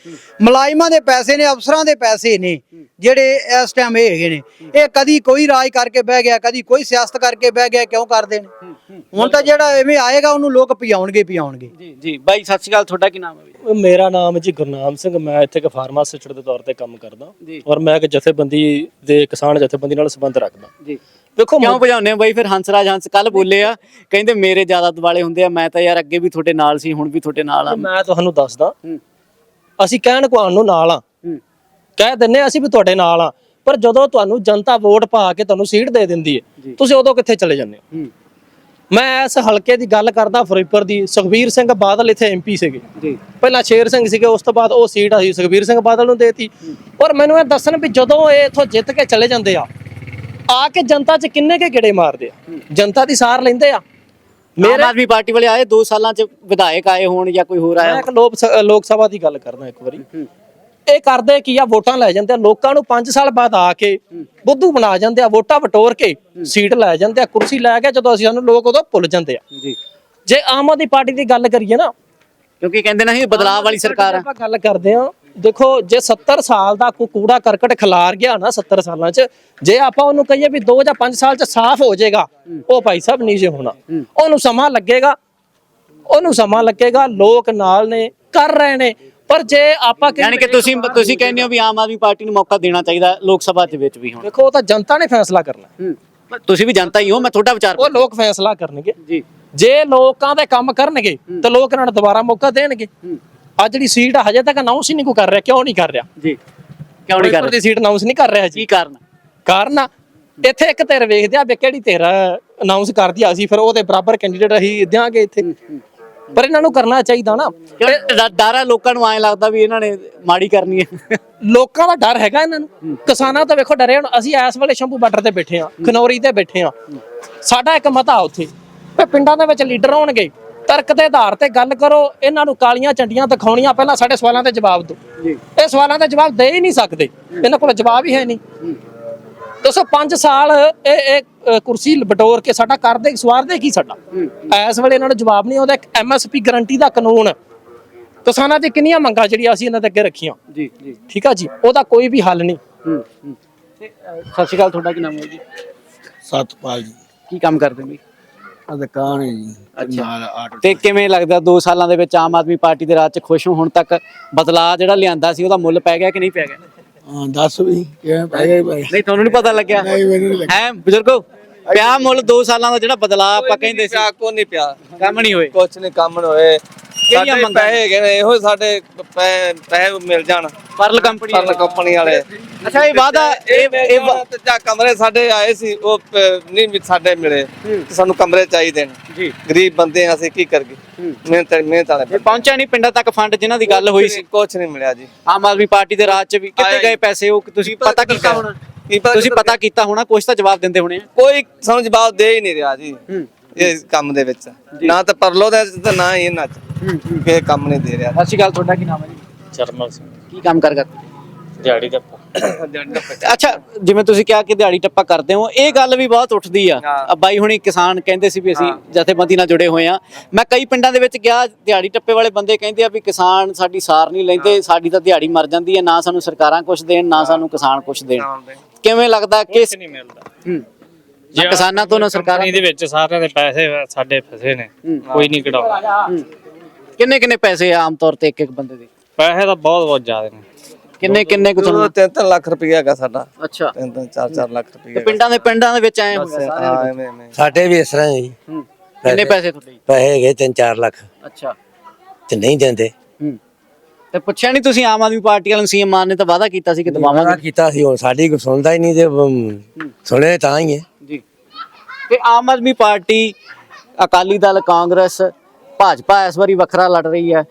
ਮੁਲਾਜ਼ਮਾਂ ਦੇ ਪੈਸੇ ਨੇ ਅਫਸਰਾਂ ਦੇ ਪੈਸੇ ਨੇ ਜਿਹੜੇ ਇਸ ਟਾਈਮ ਇਹ ਹੈਗੇ ਨੇ। ਇਹ ਕਦੀ ਕੋਈ ਰਾਜ ਕਰਕੇ ਬਹਿ ਗਿਆ ਕਦੀ ਕੋਈ ਸਿਆਸਤ ਕਰਕੇ ਬਹਿ ਗਿਆ ਕਿਉਂ ਕਰਦੇ ਨੇ? ਹੁਣ ਤਾਂ ਜਿਹੜਾ ਐਵੇਂ ਆਏਗਾ ਉਹਨੂੰ ਲੋਕ ਪਿਆਉਣਗੇ ਪਿਆਉਣਗੇ
ਜੀ ਜੀ। ਬਾਈ ਸਤਿ ਸ਼੍ਰੀ ਅਕਾਲ। ਤੁਹਾਡਾ ਕੀ ਨਾਮ ਹੈ ਬਈ
ਮੇਰਾ ਨਾਮ ਜੀ ਗੁਰਨਾਮ ਸਿੰਘ। ਮੈਂ ਇੱਥੇ ਇੱਕ ਫਾਰਮਾਸਿਸਟ ਦੇ ਤੌਰ ਤੇ ਕੰਮ ਕਰਦਾ।
ਜੀ।
ਔਰ ਮੈਂ ਇੱਕ ਜਥੇਬੰਦੀ ਦੇ ਕਿਸਾਨ ਜਥੇਬੰਦੀ ਨਾਲ ਸੰਬੰਧ ਰੱਖਦਾ।
ਜੀ।
ਵੇਖੋ
ਕਿਉਂ ਭਜਾਉਂਦੇ ਹੋ ਬਾਈ? ਫਿਰ ਹੰਸਰਾਜ ਹੰਸ ਕੱਲ ਬੋਲੇ ਆ। ਕਹਿੰਦੇ ਮੇਰੇ ਜ਼ਿਆਦਾ ਦਿਵਾਲੇ ਹੁੰਦੇ ਆ। ਮੈਂ ਤਾਂ ਯਾਰ ਅੱਗੇ ਵੀ ਤੁਹਾਡੇ ਨਾਲ ਸੀ ਹੁਣ ਵੀ ਤੁਹਾਡੇ ਨਾਲ ਆ।
ਮੈਂ ਤੁਹਾਨੂੰ ਦੱਸਦਾ।
ਹੂੰ।
ਅਸੀਂ ਕਹਿਣ ਕਹਾਣ ਨੂੰ ਨਾਲ ਆ।
ਹੂੰ।
ਕਹਿ ਦਿੰਨੇ ਅਸੀਂ ਵੀ ਤੁਹਾਡੇ ਨਾਲ ਆ। ਪਰ ਜਦੋਂ ਤੁਹਾਨੂੰ ਜਨਤਾ ਵੋਟ ਪਾ ਕੇ ਤੁਹਾਨੂੰ ਸੀਟ ਦੇ ਦਿੰਦੀ ਹੈ ਤੁਸੀਂ ਉਦੋਂ ਕਿੱਥੇ ਚਲੇ ਜਾਂਦੇ ਹੋ?
ਹੂੰ।
ਮੈਂ ਇਸ ਹਲਕੇ ਦੀ ਗੱਲ ਕਰਦਾ ਫਿਰੋਜ਼ਪੁਰ ਦੀ ਸੁਖਬੀਰ ਸਿੰਘ ਬਾਦਲ ਇੱਥੇ ਐਮਪੀ ਸੀਗੇ।
ਜੀ।
ਪਹਿਲਾਂ ਸ਼ੇਰ ਸਿੰਘ ਸੀਗੇ ਉਸ ਤੋਂ ਬਾਅਦ ਉਹ ਸੀਟ ਅਸੀਂ ਸੁਖਬੀਰ ਸਿੰਘ ਬਾਦਲ ਨੂੰ ਦੇਤੀ। ਔਰ ਮੈਨੂੰ ਇਹ ਦੱਸਣ ਵੀ ਜਦੋਂ ਇਹ ਇੱਥੋਂ ਜਿੱਤ ਕੇ ਚਲੇ ਜਾਂਦੇ ਆ ਆ ਕੇ ਜਨਤਾ 'ਚ ਕਿੰਨੇ ਕੇ ਗੇੜੇ ਮਾਰਦੇ ਆ? ਜਨਤਾ ਦੀ ਸਾਰ ਲੈਂਦੇ ਆ।
ਆਮ ਆਦਮੀ ਪਾਰਟੀ ਵਾਲੇ ਆਏ 2 ਸਾਲਾਂ ਚ ਵਿਧਾਇਕ ਆਏ ਹੋਣ ਜਾਂ ਕੋਈ ਹੋਰ
ਮੈਂ
ਆਇਆ
ਸ- ਲੋਕ ਸਭਾ ਦੀ ਗੱਲ ਕਰਦਾ ਇੱਕ ਵਾਰੀ। ਇਹ ਕਰਦੇ ਕੀ ਆ ਵੋਟਾਂ ਲੈ ਜਾਂਦੇ ਆ। ਲੋਕਾਂ ਨੂੰ 5 ਸਾਲ ਬਾਅਦ ਆ ਕੇ ਬੁੱਧੂ ਬਣਾ ਜਾਂਦੇ ਆ ਵੋਟਾਂ ਵਟੋਰ ਕੇ ਸੀਟ ਲੈ ਜਾਂਦੇ ਆ ਕੁਰਸੀ ਲੈ ਕੇ ਜਦੋਂ ਅਸੀਂ ਸਾਨੂੰ ਲੋਕ ਉਦੋਂ ਭੁੱਲ ਜਾਂਦੇ ਆ।
ਜੀ।
ਜੇ ਆਮ ਆਦਮੀ ਪਾਰਟੀ ਦੀ ਗੱਲ ਕਰੀਏ ਨਾ
ਕਿਉਂਕਿ ਕਹਿੰਦੇ ਨਾ ਇਹ ਬਦਲਾਅ ਵਾਲੀ ਸਰਕਾਰ ਆ।
ਆਪਾਂ ਗੱਲ ਕਰਦੇ ਆ ਦੇਖੋ ਜੇ 70 ਸਾਲ ਦਾ ਕੋਈ ਕੂੜਾ ਕਰਕਟ ਖਿਲਾਰ ਗਿਆ ਨਾ 70 ਸਾਲਾਂ 'ਚ ਜੇ ਆਪਾਂ ਉਹਨੂੰ ਕਹੀਏ ਵੀ 2 ਜਾਂ 5 ਸਾਲ 'ਚ ਸਾਫ਼ ਹੋ ਜਾਏਗਾ ਉਹ ਭਾਈ ਸਾਹਿਬ ਨਹੀਂ ਜੇ ਹੋਣਾ। ਉਹਨੂੰ ਸਮਾਂ ਲੱਗੇਗਾ ਉਹਨੂੰ ਸਮਾਂ ਲੱਗੇਗਾ ਲੋਕ ਨਾਲ ਨੇ ਕਰ ਰਹੇ ਨੇ ਪਰ ਜੇ ਆਪਾਂ
ਯਾਨੀ ਕਿ ਤੁਸੀਂ ਤੁਸੀਂ ਕਹਿੰਦੇ ਹੋ ਵੀ ਆਮ ਆਦਮੀ ਪਾਰਟੀ ਨੂੰ ਮੌਕਾ ਦੇਣਾ ਚਾਹੀਦਾ ਲੋਕ ਸਭਾ ਦੇ ਵਿੱਚ ਵੀ ਹੁਣ।
ਦੇਖੋ ਉਹ ਤਾਂ ਜਨਤਾ ਨੇ ਫੈਸਲਾ ਕਰਨਾ।
ਪਰ ਤੁਸੀਂ ਵੀ ਜਨਤਾ ਹੀ ਹੋ ਮੈਂ ਤੁਹਾਡਾ ਵਿਚਾਰ
ਉਹ ਲੋਕ ਫੈਸਲਾ ਕਰਨਗੇ।
ਜੀ।
ਜੇ ਲੋਕਾਂ ਦੇ ਕੰਮ ਕਰਨਗੇ ਤਾਂ ਲੋਕ ਇਹਨਾਂ ਨੂੰ ਦੁਬਾਰਾ ਮੌਕਾ ਦੇਣਗੇ। ਆ ਜਿਹੜੀ ਸੀਟ ਹਜੇ ਤੱਕ ਅਨਾਉਂਸ ਹੀ ਨਹੀਂ ਕੋਈ ਕਰ ਰਿਹਾ ਕਿਉਂ ਨਹੀਂ ਕਰ ਰਿਹਾ?
ਜੀ। ਕਿਉਂ ਨਹੀਂ ਕਰ
ਫਿਰੋਜ਼ਪੁਰ ਦੀ ਸੀਟ ਅਨਾਉਂਸ ਨਹੀਂ ਕਰ ਰਿਹਾ ਜੀ
ਕੀ ਕਾਰਨ?
ਕਾਰਨ ਇੱਥੇ ਇੱਕ ਧਿਰ ਵੇਖਦੇ ਆ ਵੀ ਕਿਹੜੀ ਧਿਰ ਅਨਾਉਂਸ ਕਰਦੀ ਆ ਅਸੀਂ ਫਿਰ ਉਹਦੇ ਬਰਾਬਰ ਕੈਂਡੀਡੇਟ ਅਸੀਂ ਦਿਆਂਗੇ ਇੱਥੇ। ਪਰ ਇਹਨਾਂ ਨੂੰ ਕਰਨਾ ਚਾਹੀਦਾ ਨਾ।
ਡਰ ਹੈ ਲੋਕਾਂ ਨੂੰ ਐਂ ਲੱਗਦਾ ਵੀ ਇਹਨਾਂ ਨੇ ਮਾੜੀ ਕਰਨੀ ਹੈ।
ਲੋਕਾਂ ਦਾ ਡਰ ਹੈਗਾ ਇਹਨਾਂ ਨੂੰ। ਕਿਸਾਨਾਂ ਤਾਂ ਵੇਖੋ ਡਰੇ ਹੁਣ ਅਸੀਂ ਇਸ ਵੇਲੇ ਸ਼ੰਭੂ ਬਾਰਡਰ ਤੇ ਬੈਠੇ ਆ ਖਨੌਰੀ ਤੇ ਬੈਠੇ ਆ ਸਾਡਾ ਇੱਕ ਮਤਾ ਉੱਥੇ ਵੀ ਪਿੰਡਾਂ ਦੇ ਵਿੱਚ ਲੀਡਰ ਹੋਣਗੇ ਤਰਕ ਦੇ ਆਧਾਰ ਤੇ ਗੱਲ ਕਰੋ ਇਹਨਾਂ ਨੂੰ ਕਾਲੀਆਂ ਝੰਡੀਆਂ ਦਿਖਾਉਣੀਆਂ ਪਹਿਲਾਂ ਸਾਡੇ ਸਵਾਲਾਂ ਦੇ ਜਵਾਬ ਦਿਓ। ਇਹ ਸਵਾਲਾਂ ਦੇ ਜਵਾਬ ਦੇ ਹੀ ਨਹੀਂ ਸਕਦੇ। ਇਹਨਾਂ ਕੋਲ ਜਵਾਬ ਹੀ ਹੈ ਨਹੀਂ। ਦੱਸੋ 5 ਸਾਲ ਇਹ ਇਹ ਕੁਰਸੀ ਬਟੋਰ ਕੇ ਸਾਡਾ ਕਰਦੇ ਸਵਾਰਦੇ ਕੀ ਸਾਡਾ? ਇਸ ਵੇਲੇ ਇਹਨਾਂ ਨੂੰ ਜਵਾਬ ਨਹੀਂ ਆਉਂਦਾ ਇੱਕ ਐਮਐਸਪੀ ਗਾਰੰਟੀ ਦਾ ਕਾਨੂੰਨ। ਕਿਸਾਨਾਂ ਦੀ ਕਿੰਨੀਆਂ ਮੰਗਾਂ ਜਿਹੜੀਆਂ ਅਸੀਂ ਇਹਨਾਂ ਦੇ ਅੱਗੇ ਰੱਖੀਆਂ?
ਜੀ ਜੀ।
ਠੀਕ ਆ ਜੀ ਉਹਦਾ ਕੋਈ ਵੀ ਹੱਲ ਨਹੀਂ।
ਤੇ, ਸਤਿ ਸ਼੍ਰੀ ਅਕਾਲ ਤੁਹਾਡਾ ਕੀ ਨਾਮ ਹੈ ਜੀ?
ਸਤਪਾਲ ਜੀ।
ਕੀ ਕੰਮ ਕਰਦੇ ਹੋ ਜੀ
ਆ ਦੁਕਾਨ ਹੈ ਜੀ?
ਅੱਛਾ।
ਨਾਲ ਆਟੋ
ਤੇ ਕਿਵੇਂ ਲੱਗਦਾ 2 ਸਾਲਾਂ ਦੇ ਵਿੱਚ ਆਮ ਆਦਮੀ ਪਾਰਟੀ ਦੇ ਰਾਜ 'ਚ ਖੁਸ਼ ਹੋ ਹੁਣ ਤੱਕ ਬਦਲਾਅ ਜਿਹੜਾ ਲਿਆਂਦਾ ਸੀ ਉਹਦਾ ਮੁੱਲ ਪੈ ਗਿਆ ਕਿ ਨਹੀਂ ਪੈ ਗਿਆ?
ਹਾਂ ਦੱਸ ਵੀ ਕਿਵੇਂ ਪੈ ਗਏ ਭਾਈ
ਨਹੀਂ ਤੁਹਾਨੂੰ ਨਹੀਂ ਪਤਾ ਲੱਗਿਆ?
ਨਹੀਂ ਮੈਨੂੰ ਨਹੀਂ ਲੱਗਿਆ।
ਹੈ ਬਜ਼ੁਰਗੋ ਪਿਆ ਮੁੱਲ 2 ਸਾਲਾਂ ਦਾ ਜਿਹੜਾ ਬਦਲਾਅ ਆਪਾਂ ਕਹਿੰਦੇ ਸੀ।
ਕੋ ਨਹੀਂ ਪਿਆ।
ਕੰਮ ਨਹੀਂ ਹੋਏ।
ਕੁਛ ਨਹੀਂ ਕੰਮ ਹੋਏ।
ਕਿਹੜੀਆਂ ਮੰਗਾਂ?
ਪੈਸੇ ਹੈਗੇ ਨੇ ਇਹੋ ਸਾਡੇ ਪੈ- ਪੈਸੇ ਮਿਲ ਜਾਣ।
ਪਰਲ ਕੰਪਨੀ
ਪਰਲ ਕੰਪਨੀ ਵਾਲੇ।
ਅੱਛਾ ਇਹ ਵਾਦਾ ਇਹ ਇਹ ਵਾ-
ਤੇ ਜਾਂ ਕਮਰੇ ਸਾਡੇ ਆਏ ਸੀ ਉਹ ਪ- ਨਹੀਂ ਵੀ ਸਾਡੇ ਮਿਲੇ। ਤੇ ਸਾਨੂੰ ਕਮਰੇ ਚਾਹੀਦੇ ਨੇ।
ਜੀ।
ਗਰੀਬ ਬੰਦੇ ਆ ਅਸੀਂ ਕੀ ਕਰਗੇ ਮਿਹਨਤ ਮਿਹਨਤ ਵਾਲੇ
ਇਹ ਪਹੁੰਚਿਆ ਨਹੀਂ ਪਿੰਡਾਂ ਤੱਕ ਫੰਡ ਜਿਨ੍ਹਾਂ ਦੀ ਗੱਲ ਹੋਈ ਸੀ।
ਕੁਝ ਨਹੀਂ ਮਿਲਿਆ ਜੀ।
ਆਮ ਆਦਮੀ ਪਾਰਟੀ ਦੇ ਰਾਜ ਚ ਵੀ ਕਿੱਥੇ
ਆਇਆ
ਗਏ ਪੈਸੇ ਉਹ ਤੁਸੀਂ ਪਤਾ ਕੀਤਾ? ਹੋਣਾ
ਕੀ ਪਤਾ
ਤੁਸੀਂ ਪਤਾ ਕੀਤਾ ਹੋਣਾ ਕੁਝ ਤਾਂ ਜਵਾਬ ਦਿੰਦੇ ਹੋਣੇ ਆ।
ਕੋਈ ਸਾਨੂੰ ਜਵਾਬ ਦੇ ਹੀ ਨਹੀਂ ਰਿਹਾ ਜੀ। ਇਸ ਕੰਮ ਦੇ ਵਿੱਚ। ਨਾ ਤਾਂ ਪਰਲੋ ਦੇ ਤੇ ਨਾ ਹੀ ਇਹਨਾਂ ਚ। ਕਿਸੇ ਕੰਮ ਨਹੀਂ ਦੇ ਰਿਹਾ।
ਸਤਿ ਸ਼੍ਰੀ ਅਕਾਲ ਤੁਹਾਡਾ ਕੀ ਨਾਮ ਹੈ ਜੀ?
ਚਰਮਲ ਸਿੰਘ।
ਕੀ ਕੰਮ ਕਰ ਕਰਦੇ?
ਦਿਹਾੜੀ ਦਾ
ਅੱਛਾ ਜਿਵੇਂ ਤੁਸੀਂ ਕਿਹਾ ਕਿ ਦਿਹਾੜੀ ਟੱਪਾ ਕਰਦੇ ਹੋ ਇਹ ਗੱਲ ਵੀ ਬਹੁਤ ਉੱਠਦੀ ਆ। ਆ ਬਾਈ ਹੁਣੀ ਕਿਸਾਨ ਕਹਿੰਦੇ ਸੀ ਵੀ ਅਸੀਂ ਜਥੇਬੰਦੀ ਨਾਲ ਜੁੜੇ ਹੋਏ ਆ। ਮੈਂ ਕਈ ਪਿੰਡਾਂ ਦੇ ਵਿੱਚ ਗਿਆ ਦਿਹਾੜੀ ਟੱਪੇ ਵਾਲੇ ਬੰਦੇ ਕਹਿੰਦੇ ਆ ਵੀ ਕਿਸਾਨ ਸਾਡੀ ਸਾਰ ਨਹੀਂ ਲੈਂਦੇ ਸਾਡੀ ਤਾਂ ਦਿਹਾੜੀ ਮਰ ਜਾਂਦੀ ਹੈ ਨਾ ਸਾਨੂੰ ਸਰਕਾਰਾਂ ਕੁਝ ਦੇਣ ਨਾ ਸਾਨੂੰ ਕਿਸਾਨ ਕੁਝ ਦੇਣ। ਕਿਵੇਂ ਲੱਗਦਾ ਕਿ
ਨਹੀਂ ਮਿਲਦਾ।
ਨਾ ਕਿਸਾਨਾਂ ਤੋਂ ਨਾ ਸਰਕਾਰਾਂ
ਦੇ ਵਿੱਚ ਸਾਰਿਆਂ ਦੇ ਪੈਸੇ ਸਾਡੇ ਫਸੇ ਨੇ ਕੋਈ ਨਹੀਂ ਕਢਾਉਂਦਾ।
ਕਿੰਨੇ ਕਿੰਨੇ ਪੈਸੇ ਆ ਆਮ ਤੌਰ ਤੇ ਇੱਕ ਇੱਕ ਬੰਦੇ ਦੇ?
ਪੈਸੇ ਤਾਂ ਬਹੁਤ ਬਹੁਤ ਜ਼ਿਆਦਾ ਨੇ।
ਕਿੰਨੇ ਕਿੰਨੇ ਕੁ ਤੁਹਾਨੂੰ?
ਤਿੰਨ ਤਿੰਨ ਲੱਖ ਰੁਪਇਆ ਹੈਗਾ ਸਾਡਾ।
ਅੱਛਾ।
ਤਿੰਨ ਤਿੰਨ ਚਾਰ ਚਾਰ ਲੱਖ
ਤੇ
ਰੁਪਇਆ
ਪਿੰਡਾਂ ਦੇ ਪਿੰਡਾਂ ਦੇ ਵਿੱਚ ਆਏ ਹੋਏ
ਹਾਂ
ਦੇ
ਐਵੇਂ ਐਵੇਂ।
ਸਾਡੇ ਵੀ ਇਸ ਤਰ੍ਹਾਂ ਹੀ।
ਹੂੰ। ਕਿੰਨੇ ਪੈਸੇ ਤੁਹਾਡੇ?
ਪੈਸੇ ਹੈਗੇ 3-4 ਲੱਖ।
ਅੱਛਾ।
ਤੇ ਨਹੀਂ ਦਿੰਦੇ।
ਹੂੰ। ਤੇ ਪੁੱਛਿਆ ਨਹੀਂ ਤੁਸੀਂ ਆਮ ਆਦਮੀ ਪਾਰਟੀ ਵਾਲਿਆਂ ਨੂੰ ਸੀਐਮ ਮਾਨ ਨੇ ਤਾਂ ਵਾਅਦਾ ਕੀਤਾ ਸੀ ਕਿ ਦਵਾਵਾਂਗੇ
ਕੀਤਾ ਸੀ ਹੁਣ ਸਾਡੀ ਕੋਈ ਸੁਣਦਾ ਹੀ ਨਹੀਂ ਤੇ ਸੁਣੇ ਤਾਂ ਹੀ ਹੈ।
ਜੀ। ਤੇ ਆਮ ਆਦਮੀ ਪਾਰਟੀ ਅਕਾਲੀ ਦਲ ਕਾਂਗਰਸ ਭਾਜਪਾ ਇਸ ਵਾਰੀ ਵੱਖਰਾ ਲੜ ਰਹੀ ਹੈ।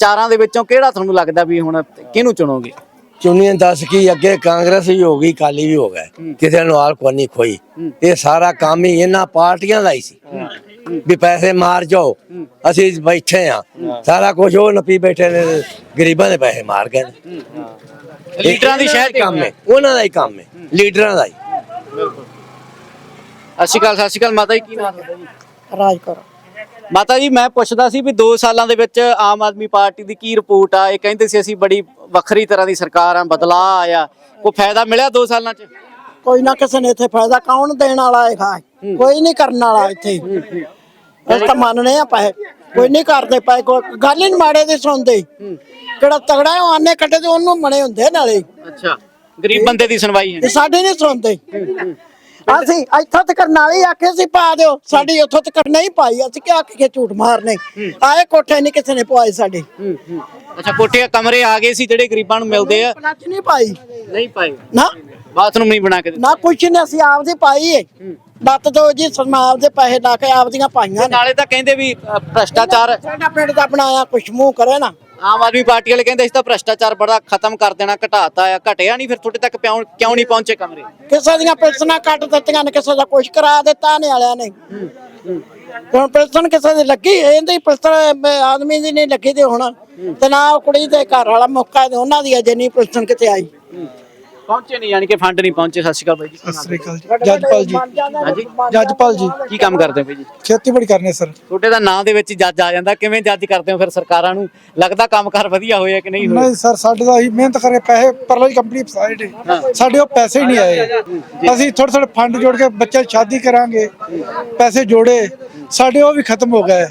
ਚਾਰਾਂ ਦੇ ਵਿੱਚੋਂ ਕਿਹੜਾ ਤੁਹਾਨੂੰ ਲੱਗਦਾ ਵੀ ਹੁਣ ਕਿਹਨੂੰ ਚੁਣੋਗੇ?
ਚੁਣੀਆਂ ਦੱਸ ਕੀ ਅੱਗੇ ਕਾਂਗਰਸ ਵੀ ਹੋ ਗਈ ਕਾਲੀ ਵੀ ਹੋ ਗਏ। ਕਿਸੇ ਨੂੰ ਹਾਲ ਕੋਈ ਨਹੀਂ ਖੋਈ ਇਹ ਸਾਰਾ ਕੰਮ ਹੀ ਇਹਨਾਂ ਪਾਰਟੀਆਂ ਦਾ ਹੀ ਸੀ। ਵੀ ਪੈਸੇ ਮਾਰ ਜਾਓ। ਅਸੀਂ ਬੈਠੇ ਆ ਸਾਰਾ ਕੁਝ ਉਹ ਨਪੀ ਬੈਠੇ ਨੇ ਗਰੀਬਾਂ ਦੇ ਪੈਸੇ ਮਾਰ ਗਏ।
ਲੀਡਰਾਂ ਦੀ ਸ਼ਹਿਰ
ਕੰਮ ਹੈ। ਉਹਨਾਂ ਦਾ ਹੀ ਕੰਮ ਹੈ। ਲੀਡਰਾਂ ਦਾ ਹੀ।
ਸਤਿ ਸ਼੍ਰੀ ਅਕਾਲ ਸਤਿ ਸ਼੍ਰੀ ਅਕਾਲ। ਮਾਤਾ ਜੀ ਕੀ ਨਾਮ ਹੈ?
ਰਾਜ ਕਰੋ।
ਮਾਤਾ ਜੀ ਮੈਂ ਪੁੱਛਦਾ ਸੀ ਵੀ 2 ਸਾਲਾਂ ਦੇ ਵਿੱਚ ਆਮ ਆਦਮੀ ਪਾਰਟੀ ਦੀ ਕੀ ਰਿਪੋਰਟ ਆ? ਇਹ ਕਹਿੰਦੇ ਸੀ ਅਸੀਂ ਬੜੀ ਵੱਖਰੀ ਤਰ੍ਹਾਂ ਦੀ ਸਰਕਾਰ ਆ ਬਦਲਾਅ ਆਇਆ। ਕੋਈ ਫਾਇਦਾ ਮਿਲਿਆ 2 ਸਾਲਾਂ 'ਚ?
ਕੋਈ ਨਾ ਕਿਸੇ ਨੇ ਇੱਥੇ ਫਾਇਦਾ ਕੌਣ ਦੇਣ ਵਾਲਾ ਹੈਗਾ? ਕੋਈ ਨਹੀਂ ਕਰਨ ਵਾਲਾ ਇੱਥੇ। ਅਸੀਂ ਤਾਂ ਮੰਨਨੇ ਆ ਪੈਸੇ। ਕੋਈ ਨਹੀਂ ਕਰਦੇ ਪਏ ਕੋਈ ਗੱਲ ਹੀ ਨੀ ਮਾੜੇ ਦੀ ਸੁਣਦੇ। ਕਿਹੜਾ ਤਗੜਾ ਹੈ, ਉਹ ਆਨੇ ਕੱਟੇ ਤੇ ਉਹਨੂੰ ਮਣੇ ਹੁੰਦੇ ਨਾਲੇ।
ਅੱਛਾ। ਗਰੀਬ ਬੰਦੇ ਦੀ ਸੁਣਵਾਈ ਹੈ।
ਤੇ ਸਾਡੇ ਨਹੀਂ ਸੁਣਦੇ। ਅਸੀਂ ਇੱਥੋਂ ਤੱਕ ਨਾਲੇ ਆਖੇ ਸੀ ਪਾ ਦਿਓ। ਸਾਡੀ ਉੱਥੋਂ ਤੱਕ ਨਹੀਂ ਪਾਈ। ਅਸੀਂ ਕਿਹਾ ਕਿ ਝੂਠ ਮਾਰਨੇ ਆਏ ਕੋਠੇ ਨਹੀਂ ਕਿਸੇ ਨੇ ਪਵਾਏ ਸਾਡੇ।
ਅੱਛਾ ਕੋਠੇ ਕਮਰੇ ਆ ਗਏ ਸੀ ਜਿਹੜੇ ਗਰੀਬਾਂ ਨੂੰ ਮਿਲਦੇ ਆ।
ਪਲਾਚ ਨਹੀਂ ਪਾਈ।
ਨਹੀਂ ਪਾਏ।
ਨਾ।
ਬਾਥਰੂਮ ਨਹੀਂ ਬਣਾ ਕੇ ਦਿੱਤੇ।
ਨਾ ਕੁਛ ਨਹੀਂ ਅਸੀਂ ਆਪਦੀ ਪਾਈ ਏ। ਲੱਤ ਦੋ ਜੀ ਸਮਾਪ ਦੇ ਪੈਸੇ ਲਾ ਕੇ ਆਪਦੀਆਂ ਪਾਈਆਂ ਨੇ।
ਨਾਲੇ ਤਾਂ ਕਹਿੰਦੇ ਵੀ ਭ੍ਰਸ਼ਟਾਚਾਰ
ਸਾਡਾ ਪਿੰਡ ਦਾ ਬਣਾਇਆ ਕੁਛ ਮੂੰਹ ਕਰੇ ਨਾ।
ਆਮ ਆਦਮੀ ਪਾਰਟੀ ਵਾਲੇ ਕਹਿੰਦੇ ਅਸੀਂ ਤਾਂ ਭ੍ਰਸ਼ਟਾਚਾਰ ਬੜਾ ਖਤਮ ਕਰ ਦੇਣਾ, ਘਟਾਤਾ ਆ, ਘਟਿਆ ਨਹੀਂ, ਫਿਰ ਤੁਹਾਡੇ ਤੱਕ ਪਿਉਂ- ਕਿਉਂ ਨਹੀਂ ਪਹੁੰਚੇ ਕਮਰੇ?
ਕਿਸੇ ਦੀਆਂ ਪੈਨਸ਼ਨਾਂ ਕੱਟ ਦਿੱਤੀਆਂ ਨੇ, ਕਿਸੇ ਦਾ ਕੁਛ ਕਰਾ ਦਿੱਤਾ ਨੇ, ਵਾਲਿਆਂ ਨੇ। ਹੁਣ ਪੈਨਸ਼ਨ ਕਿਸੇ ਦੀ ਲੱਗੀ, ਇਹਦੀ ਪੈਨਸ਼ਨ ਆਦਮੀ ਦੀ ਨਹੀਂ ਲੱਗੀ ਤੇ ਹੁਣ। ਤੇ ਨਾ ਉਹ ਕੁੜੀ ਦੇ ਘਰ ਵਾਲਾ ਮੌਕਾ ਤੇ ਉਹਨਾਂ ਦੀ ਅਜੇ ਨਹੀਂ ਪੈਨਸ਼ਨ ਕਿਤੇ ਆਈ।
ਪਹੁੰਚੇ ਨਹੀਂ ਯਾਨੀ ਕਿ ਫੰਡ ਨਹੀਂ ਪਹੁੰਚੇ। ਸਤਿ ਸ਼੍ਰੀ ਅਕਾਲ ਬਾਈ ਜੀ।
ਸਤਿ ਸ੍ਰੀ ਅਕਾਲ ਜੀ। ਜੱਜਪਾਲ ਜੀ।
ਹਾਂਜੀ?
ਜੱਜਪਾਲ ਜੀ।
ਕੀ ਕੰਮ ਕਰਦੇ ਹੋ ਬਾਈ ਜੀ?
ਖੇਤੀਬਾੜੀ ਕਰਨੇ ਸਰ।
ਤੁਹਾਡੇ ਦਾ ਨਾਂ ਦੇ ਵਿੱਚ ਜੱਜ ਆ ਜਾਂਦਾ। ਕਿਵੇਂ ਜੱਜ ਕਰਦੇ ਹੋ ਫਿਰ ਸਰਕਾਰਾਂ ਨੂੰ? ਲੱਗਦਾ ਕੰਮਕਾਰ ਵਧੀਆ ਹੋਇਆ ਕਿ ਨਹੀਂ ਹੋਇਆ
ਨਹੀਂ ਸਰ ਸਾਡੇ ਦਾ ਹੀ ਮਿਹਨਤ ਕਰੇ ਪੈਸੇ ਪਰਲੀ ਕੰਪਨੀ ਫਸਾਈਡ ਸਾਡੇ ਉਹ ਪੈਸੇ ਹੀ ਨਹੀਂ ਆਏ। ਅਸੀਂ ਥੋੜੇ ਥੋੜੇ ਫੰਡ ਜੋੜ ਕੇ ਬੱਚੇ ਦੀ ਸ਼ਾਦੀ ਕਰਾਂਗੇ। ਪੈਸੇ ਜੋੜੇ। ਸਾਡੇ ਉਹ ਵੀ ਖਤਮ ਹੋ ਗਏ।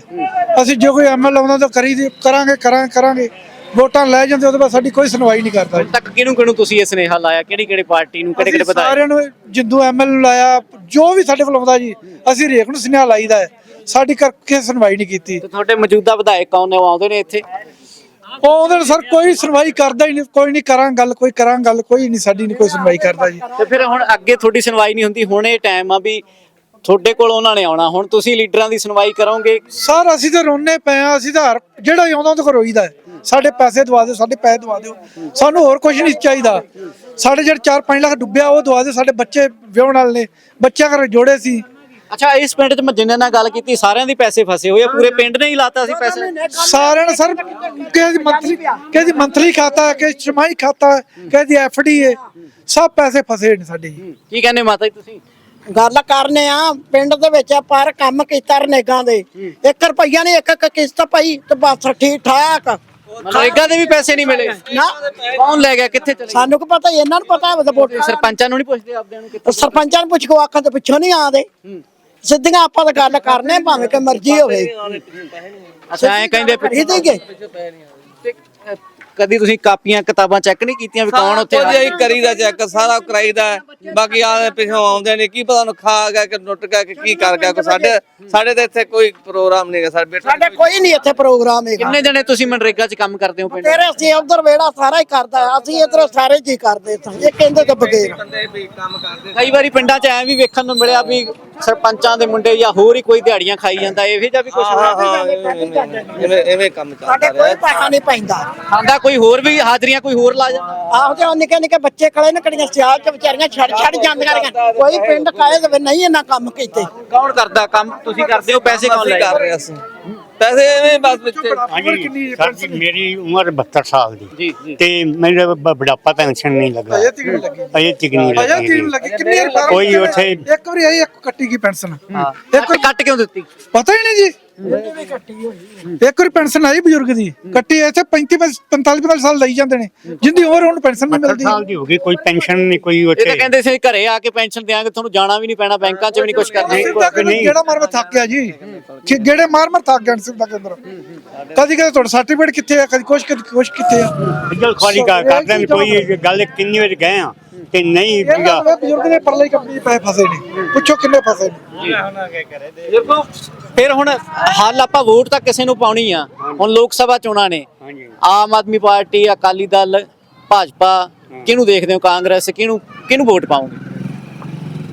ਅਸੀਂ ਜੋ ਕੋਈ ਐਮਐਲ ਆਉਂਦਾ ਤਾਂ ਕਰੀ ਕਰਾਂਗੇ ਕਰਾਂ ਕਰਾਂਗੇ। ਵੋਟਾਂ ਲੈ ਜਾਂਦੇ ਉਹਦੇ ਬਾਅਦ ਸਾਡੀ ਕੋਈ ਸੁਣਵਾਈ ਨਹੀਂ ਕਰਦਾ।
ਹੁਣ ਤੱਕ ਕਿਹਨੂੰ ਕਿਹਨੂੰ ਤੁਸੀਂ ਇਹ ਸੁਨੇਹਾ ਲਾਇਆ? ਕਿਹੜੀ ਕਿਹੜੀ ਪਾਰਟੀ ਨੂੰ ਕਿਹੜੇ ਕਿਹੜੇ
ਅਸੀਂ ਸਾਰਿਆਂ ਨੂੰ ਜਿੰਦੂ ਐਮਐਲ ਨੂੰ ਲਾਇਆ ਜੋ ਵੀ ਸਾਡੇ ਕੋਲ ਆਉਂਦਾ ਜੀ ਅਸੀਂ ਰੇਖ ਨੂੰ ਸੁਨੇਹਾ ਲਾਈਦਾ ਹੈ। ਸਾਡੀ ਕਰਕੇ ਸੁਣਵਾਈ ਨਹੀਂ ਕੀਤੀ।
ਤੇ ਤੁਹਾਡੇ ਮੌਜੂਦਾ ਵਿਧਾਇਕ ਕੌਣ ਨੇ? ਉਹ ਆਉਂਦੇ ਨੇ ਇੱਥੇ?
ਉਹ ਉਹਦੇ ਨਾਲ ਸਰ ਕੋਈ ਸੁਣਵਾਈ ਕਰਦਾ ਹੀ ਨਹੀਂ ਕੋਈ ਨਹੀਂ ਕਰਾਂ ਗੱਲ ਕੋਈ ਕਰਾਂ ਗੱਲ ਕੋਈ ਨਹੀਂ ਸਾਡੀ ਨਹੀਂ ਕੋਈ ਸੁਣਵਾਈ ਕਰਦਾ ਜੀ।
ਤੇ ਫਿਰ ਹੁਣ ਅੱਗੇ ਤੁਹਾਡੀ ਸੁਣਵਾਈ ਨਹੀਂ ਹੁੰਦੀ ਹੁਣ ਇਹ ਟਾਈਮ ਆ ਵੀ ਤੁਹਾਡੇ ਕੋਲ ਉਹਨਾਂ ਨੇ ਆਉਣਾ ਹੁਣ ਤੁਸੀਂ ਲੀਡਰਾਂ ਦੀ ਸੁਣਵਾਈ ਕਰੋਗੇ?
ਸਰ ਅਸੀਂ ਤਾਂ ਰੋਣੇ ਪਏ ਆ ਅਸੀਂ ਤਾਂ ਹਰ ਜਿਹੜਾ ਹੀ ਆਉਂਦਾ ਉਹਦੇ ਕੋਲ ਰੋਈਦਾ ਹੈ। ਸਾਡੇ ਪੈਸੇ ਦਵਾ ਦਿਓ ਸਾਡੇ ਪੈਸੇ ਦਵਾ ਦਿਓ। ਸਾਨੂੰ ਹੋਰ ਕੁਝ ਨਹੀਂ ਚਾਹੀਦਾ। ਸਾਡੇ ਜਿਹੜੇ 4-5 ਲੱਖ ਡੁੱਬਿਆ ਉਹ ਦਵਾ ਦਿਓ ਸਾਡੇ ਬੱਚੇ ਵਿਆਹਣ ਵਾਲੇ ਨੇ। ਬੱਚਿਆਂ ਘਰ ਜੋੜੇ ਸੀ।
ਅੱਛਾ ਇਸ ਪਿੰਡ 'ਚ ਮੈਂ ਜਿੰਨੇ ਨਾਲ ਗੱਲ ਕੀਤੀ ਸਾਰਿਆਂ ਦੀ ਪੈਸੇ ਫਸੇ ਹੋਏ ਆ ਪੂਰੇ ਪਿੰਡ ਨੇ ਹੀ ਲਾਤਾ ਸੀ ਪੈਸੇ।
ਸਾਰਿਆਂ ਨੇ ਸਰ ਕਿਸੇ ਦੀ ਮੰਥਲੀ ਕਿਸੇ ਦੀ ਮੰਥਲੀ ਖਾਤਾ ਹੈ ਕਿਸੇ ਛਮਾਈ ਖਾਤਾ ਹੈ ਕਿਸੇ ਦੀ ਐਫਡੀ ਹੈ ਸਭ ਪੈਸੇ ਫਸੇ ਨੇ ਸਾਡੇ।
ਕੀ ਕਹਿੰਦੇ ਮਾਤਾ ਜੀ ਤੁਸੀਂ?
ਗੱਲ ਕਰਨੇ ਆ ਪਿੰਡ ਦੇ ਵਿੱਚ ਪਰ ਕੰਮ ਕੀਤਾ ਰਨੇਗਾਂ ਦੇ। 1 ਰੁਪਈਆ ਨਹੀਂ ਇੱਕ ਇੱਕ ਕਿਸ਼ਤ ਪਈ ਤੇ ਬਸ ਠੀਕ ਠਾਕ
ਮਨਰੇਗਾ ਦੇ ਵੀ ਪੈਸੇ ਨਹੀਂ ਮਿਲੇ।
ਨਾ।
ਕੌਣ ਲੈ ਗਿਆ? ਕਿੱਥੇ ਚਲੇ
ਸਾਨੂੰ ਕੀ ਪਤਾ ਇਹਨਾਂ ਨੂੰ ਪਤਾ ਤਾਂ ਵੋਟ
ਸਰਪੰਚਾਂ ਨੂੰ ਨਹੀਂ ਪੁੱਛਦੇ ਆਪਦਿਆਂ ਨੂੰ ਕਿੱਥੇ
ਸਰਪੰਚਾਂ ਨੂੰ ਪੁੱਛ ਕੋ ਅੱਖਾਂ ਤੇ ਪਿੱਛੋਂ ਨਹੀਂ ਆਦੇ ਸਿੱਧੀਆਂ ਆਪਾਂ ਤਾਂ ਗੱਲ ਕਰਨੇ ਭਾਵੇਂ ਕਿ ਮਰਜ਼ੀ ਹੋਵੇ।
ਅੱਛਾ ਐਂ ਕਹਿੰਦੇ ਵੀ-
ਖਰੀਦੇਗੇ
ਤੇ, ਅ, ਕਦੀ ਤੁਸੀਂ ਕਾਪੀਆਂ ਕਿਤਾਬਾਂ ਚੈੱਕ ਨਹੀਂ ਕੀਤੀਆਂ ਵੀ ਕੌਣ ਉੱਥੇ
ਕੁਝ ਅਸੀਂ ਕਰੀਦਾ ਚੈੱਕ ਸਾਰਾ ਕਰਾਈਦਾ ਹੈ। ਬਾਕੀ ਆ ਪਿਛੋਂ ਆਉਂਦੇ ਨੇ ਕੀ ਪਤਾ ਨੂੰ ਖਾ ਗਿਆ ਕਿ ਲੁੱਟ ਗਿਆ ਕਿ ਕੀ ਕਰ ਗਿਆ ਕੋਈ ਸਾਡੇ ਸਾਡੇ ਤੇ ਇੱਥੇ ਕੋਈ ਪ੍ਰੋਗਰਾਮ ਨਹੀਂ ਹੈਗਾ ਸਾਡੇ ਬੇਟੇ
ਸਾਡੇ ਕੋਈ ਨਹੀਂ ਇੱਥੇ ਪ੍ਰੋਗਰਾਮ ਹੈਗਾ
ਕਿੰਨੇ ਜਣੇ ਤੁਸੀਂ ਮਨਰੇਗਾ 'ਚ ਕੰਮ ਕਰਦੇ ਹੋ ਪਿੰਡ
ਤੇਰੇ ਅਸੀਂ ਉਧਰ ਵੇੜਾ ਸਾਰਾ ਹੀ ਕਰਦਾ ਹੈ। ਅਸੀਂ ਇਧਰ ਸਾਰੇ ਜੀ ਕਰਦੇ ਸਾਂ ਇਹ ਕਹਿੰਦੇ ਤਾਂ ਬਗੈਰ
ਬੰਦੇ ਵੀ ਕੰਮ ਕਰਦੇ
ਕਈ ਵਾਰੀ ਪਿੰਡਾਂ 'ਚ ਐ ਵੀ ਵੇਖਣ ਨੂੰ ਮਿਲਿਆ ਵੀ ਸਰਪੰਚਾਂ ਦੇ ਮੁੰਡੇ ਜਾਂ ਹੋਰ ਹੀ ਕੋਈ ਦਿਹਾੜੀਆਂ ਖਾਈ ਜਾਂਦਾ ਇਹੋ ਜਿਹਾ ਵੀ ਕੁਝ
ਹਾਂ ਹਾਂ ਐਵੇਂ ਕੰਮ
ਸਾਡੇ
ਚੱਲਦਾ
ਕੋਈ ਪੈਸਾ ਨਹੀਂ ਪੈਂਦਾ
ਖਾਂਦਾ ਕੋਈ ਹੋਰ ਵੀ ਹਾਜ਼ਰੀਆਂ ਕੋਈ ਹੋਰ ਲਾ ਜਾਂਦਾ
ਆਹੋ ਤੇ ਉਹ ਨਿੱਕੇ ਨਿੱਕੇ ਬੱਚੇ ਖੜੇ ਨੇ ਕੜੀਆਂ ਸਿਆਲ ਚ ਵਿਚਾਰੀਆਂ ਛੱਡ ਛੱਡ ਜਾਂਦੀਆਂ ਰਹੀਆਂ। ਕੋਈ ਪਿੰਡ ਕਾਲੇ ਦੇ ਨਹੀਂ ਇਹਨਾਂ ਕੰਮ ਕੀਤੇ।
ਕੌਣ ਕਰਦਾ ਕੰਮ? ਤੁਸੀਂ ਕਰਦੇ ਹੋ ਪੈਸੇ ਕੌਣ ਲੈ
ਕਰ ਰਹੇ ਅਸੀਂ। ਪੈਸੇ ਐਵੇਂ ਬਸ ਵਿੱਚ
ਕਿੰਨੀ
ਸਰ ਜੀ ਮੇਰੀ ਉਮਰ 72 ਸਾਲ ਦੀ।
ਜੀ ਜੀ।
ਤੇ ਮੈਨੂੰ ਬ- ਬੁਢਾਪਾ ਪੈਨਸ਼ਨ ਨਹੀਂ ਲੱਗਾ।
ਅਜੇ ਤੀਨ ਲੱਗੀ।
ਅਜੇ ਤੱਕ ਨਹੀਂ
ਅਜੇ
ਲੱਗੀ
ਲੱਗੀ। ਕਿੰਨੀ ਵਾਰ ਫਾਰਮ
ਕੋਈ
ਭਰਿਆ?
ਉੱਥੇ
ਇੱਕ ਵਾਰੀ ਆਈ ਇੱਕ ਕੱਟੀ ਗਈ ਪੈਨਸ਼ਨ।
ਹਾਂ।
ਇੱਕ ਵਾਰੀ
ਕੱਟ ਕਿਉਂ ਦਿੱਤੀ?
ਪਤਾ ਹੀ ਨਹੀਂ ਜੀ। ਇੱਕ ਵਾਰੀ ਪੈਨਸ਼ਨ ਆਈ ਬਜ਼ੁਰਗ ਦੀ। ਕੱਟੀ ਇੱਥੇ 35 45 45 ਸਾਲ ਲਈ ਜਾਂਦੇ ਨੇ। ਜਿੰਦੀ ਉਮਰ ਉਹਨੂੰ ਪੈਨਸ਼ਨ ਨਹੀਂ
72
ਮਿਲਦੀ
ਸਾਲ ਦੀ ਹੋ ਗਈ ਕੋਈ ਪੈਨਸ਼ਨ ਨਹੀਂ ਕੋਈ
ਇਹ ਤਾਂ
ਉੱਥੇ।
ਕਹਿੰਦੇ ਸੀ ਘਰੇ ਆ ਕੇ ਪੈਨਸ਼ਨ ਦਿਆਂਗੇ ਤੁਹਾਨੂੰ ਜਾਣਾ ਵੀ ਨਹੀਂ ਪੈਣਾ ਬੈਂਕਾਂ 'ਚ ਵੀ ਨਹੀਂ ਕੁਝ ਕਰਨਾ।
ਗੇੜਾ ਮਾਰ ਮੈਂ ਥੱਕ ਗਿਆ ਜੀ। ਕਿ ਗੇੜੇ ਮਾਰ ਮਾਰ ਥੱਕ ਗਿਆ ਸਿੱਧਾ ਕੇ ਅੰਦਰ। ਕਦੀ ਕਦੇ ਤੁਹਾਡਾ ਸਰਟੀਫਿਕੇਟ ਕਿੱਥੇ ਆ ਕਦੀ ਕੁਛ ਕਦੀ ਕੁਛ ਕਿੱਥੇ ਆ।
ਬਿਜਲ ਖਾਲੀ ਕਰ ਕਰਦੇ ਨੇ ਕੋਈ ਗੱਲ ਕਿੰਨੀ ਵਾਰ ਗਏ ਆ ਤੇ ਨਹੀਂ
ਬਜ਼ੁਰਗ ਦੇ ਪਰਲੇ ਕੰਪਨੀ ਪੈ ਫਸੇ ਨੇ। ਪੁੱਛੋ ਕਿੰਨੇ ਫਸੇ ਨੇ।
ਦੇਖੋ ਫਿਰ ਹੁਣ ਹੱਲ ਆਪਾਂ ਵੋਟ ਤਾਂ ਕਿਸੇ ਨੂੰ ਪਾਉਣੀ ਆ। ਹੁਣ ਲੋਕ ਸਭਾ ਚੋਣਾਂ ਨੇ। ਆਮ ਆਦਮੀ ਪਾਰਟੀ ਅਕਾਲੀ ਦਲ ਭਾਜਪਾ ਕਿਹਨੂੰ ਦੇਖਦੇ ਹੋ ਕਾਂਗਰਸ ਕਿਹਨੂੰ ਕਿਹਨੂੰ ਵੋਟ ਪਾਉਂਗੇ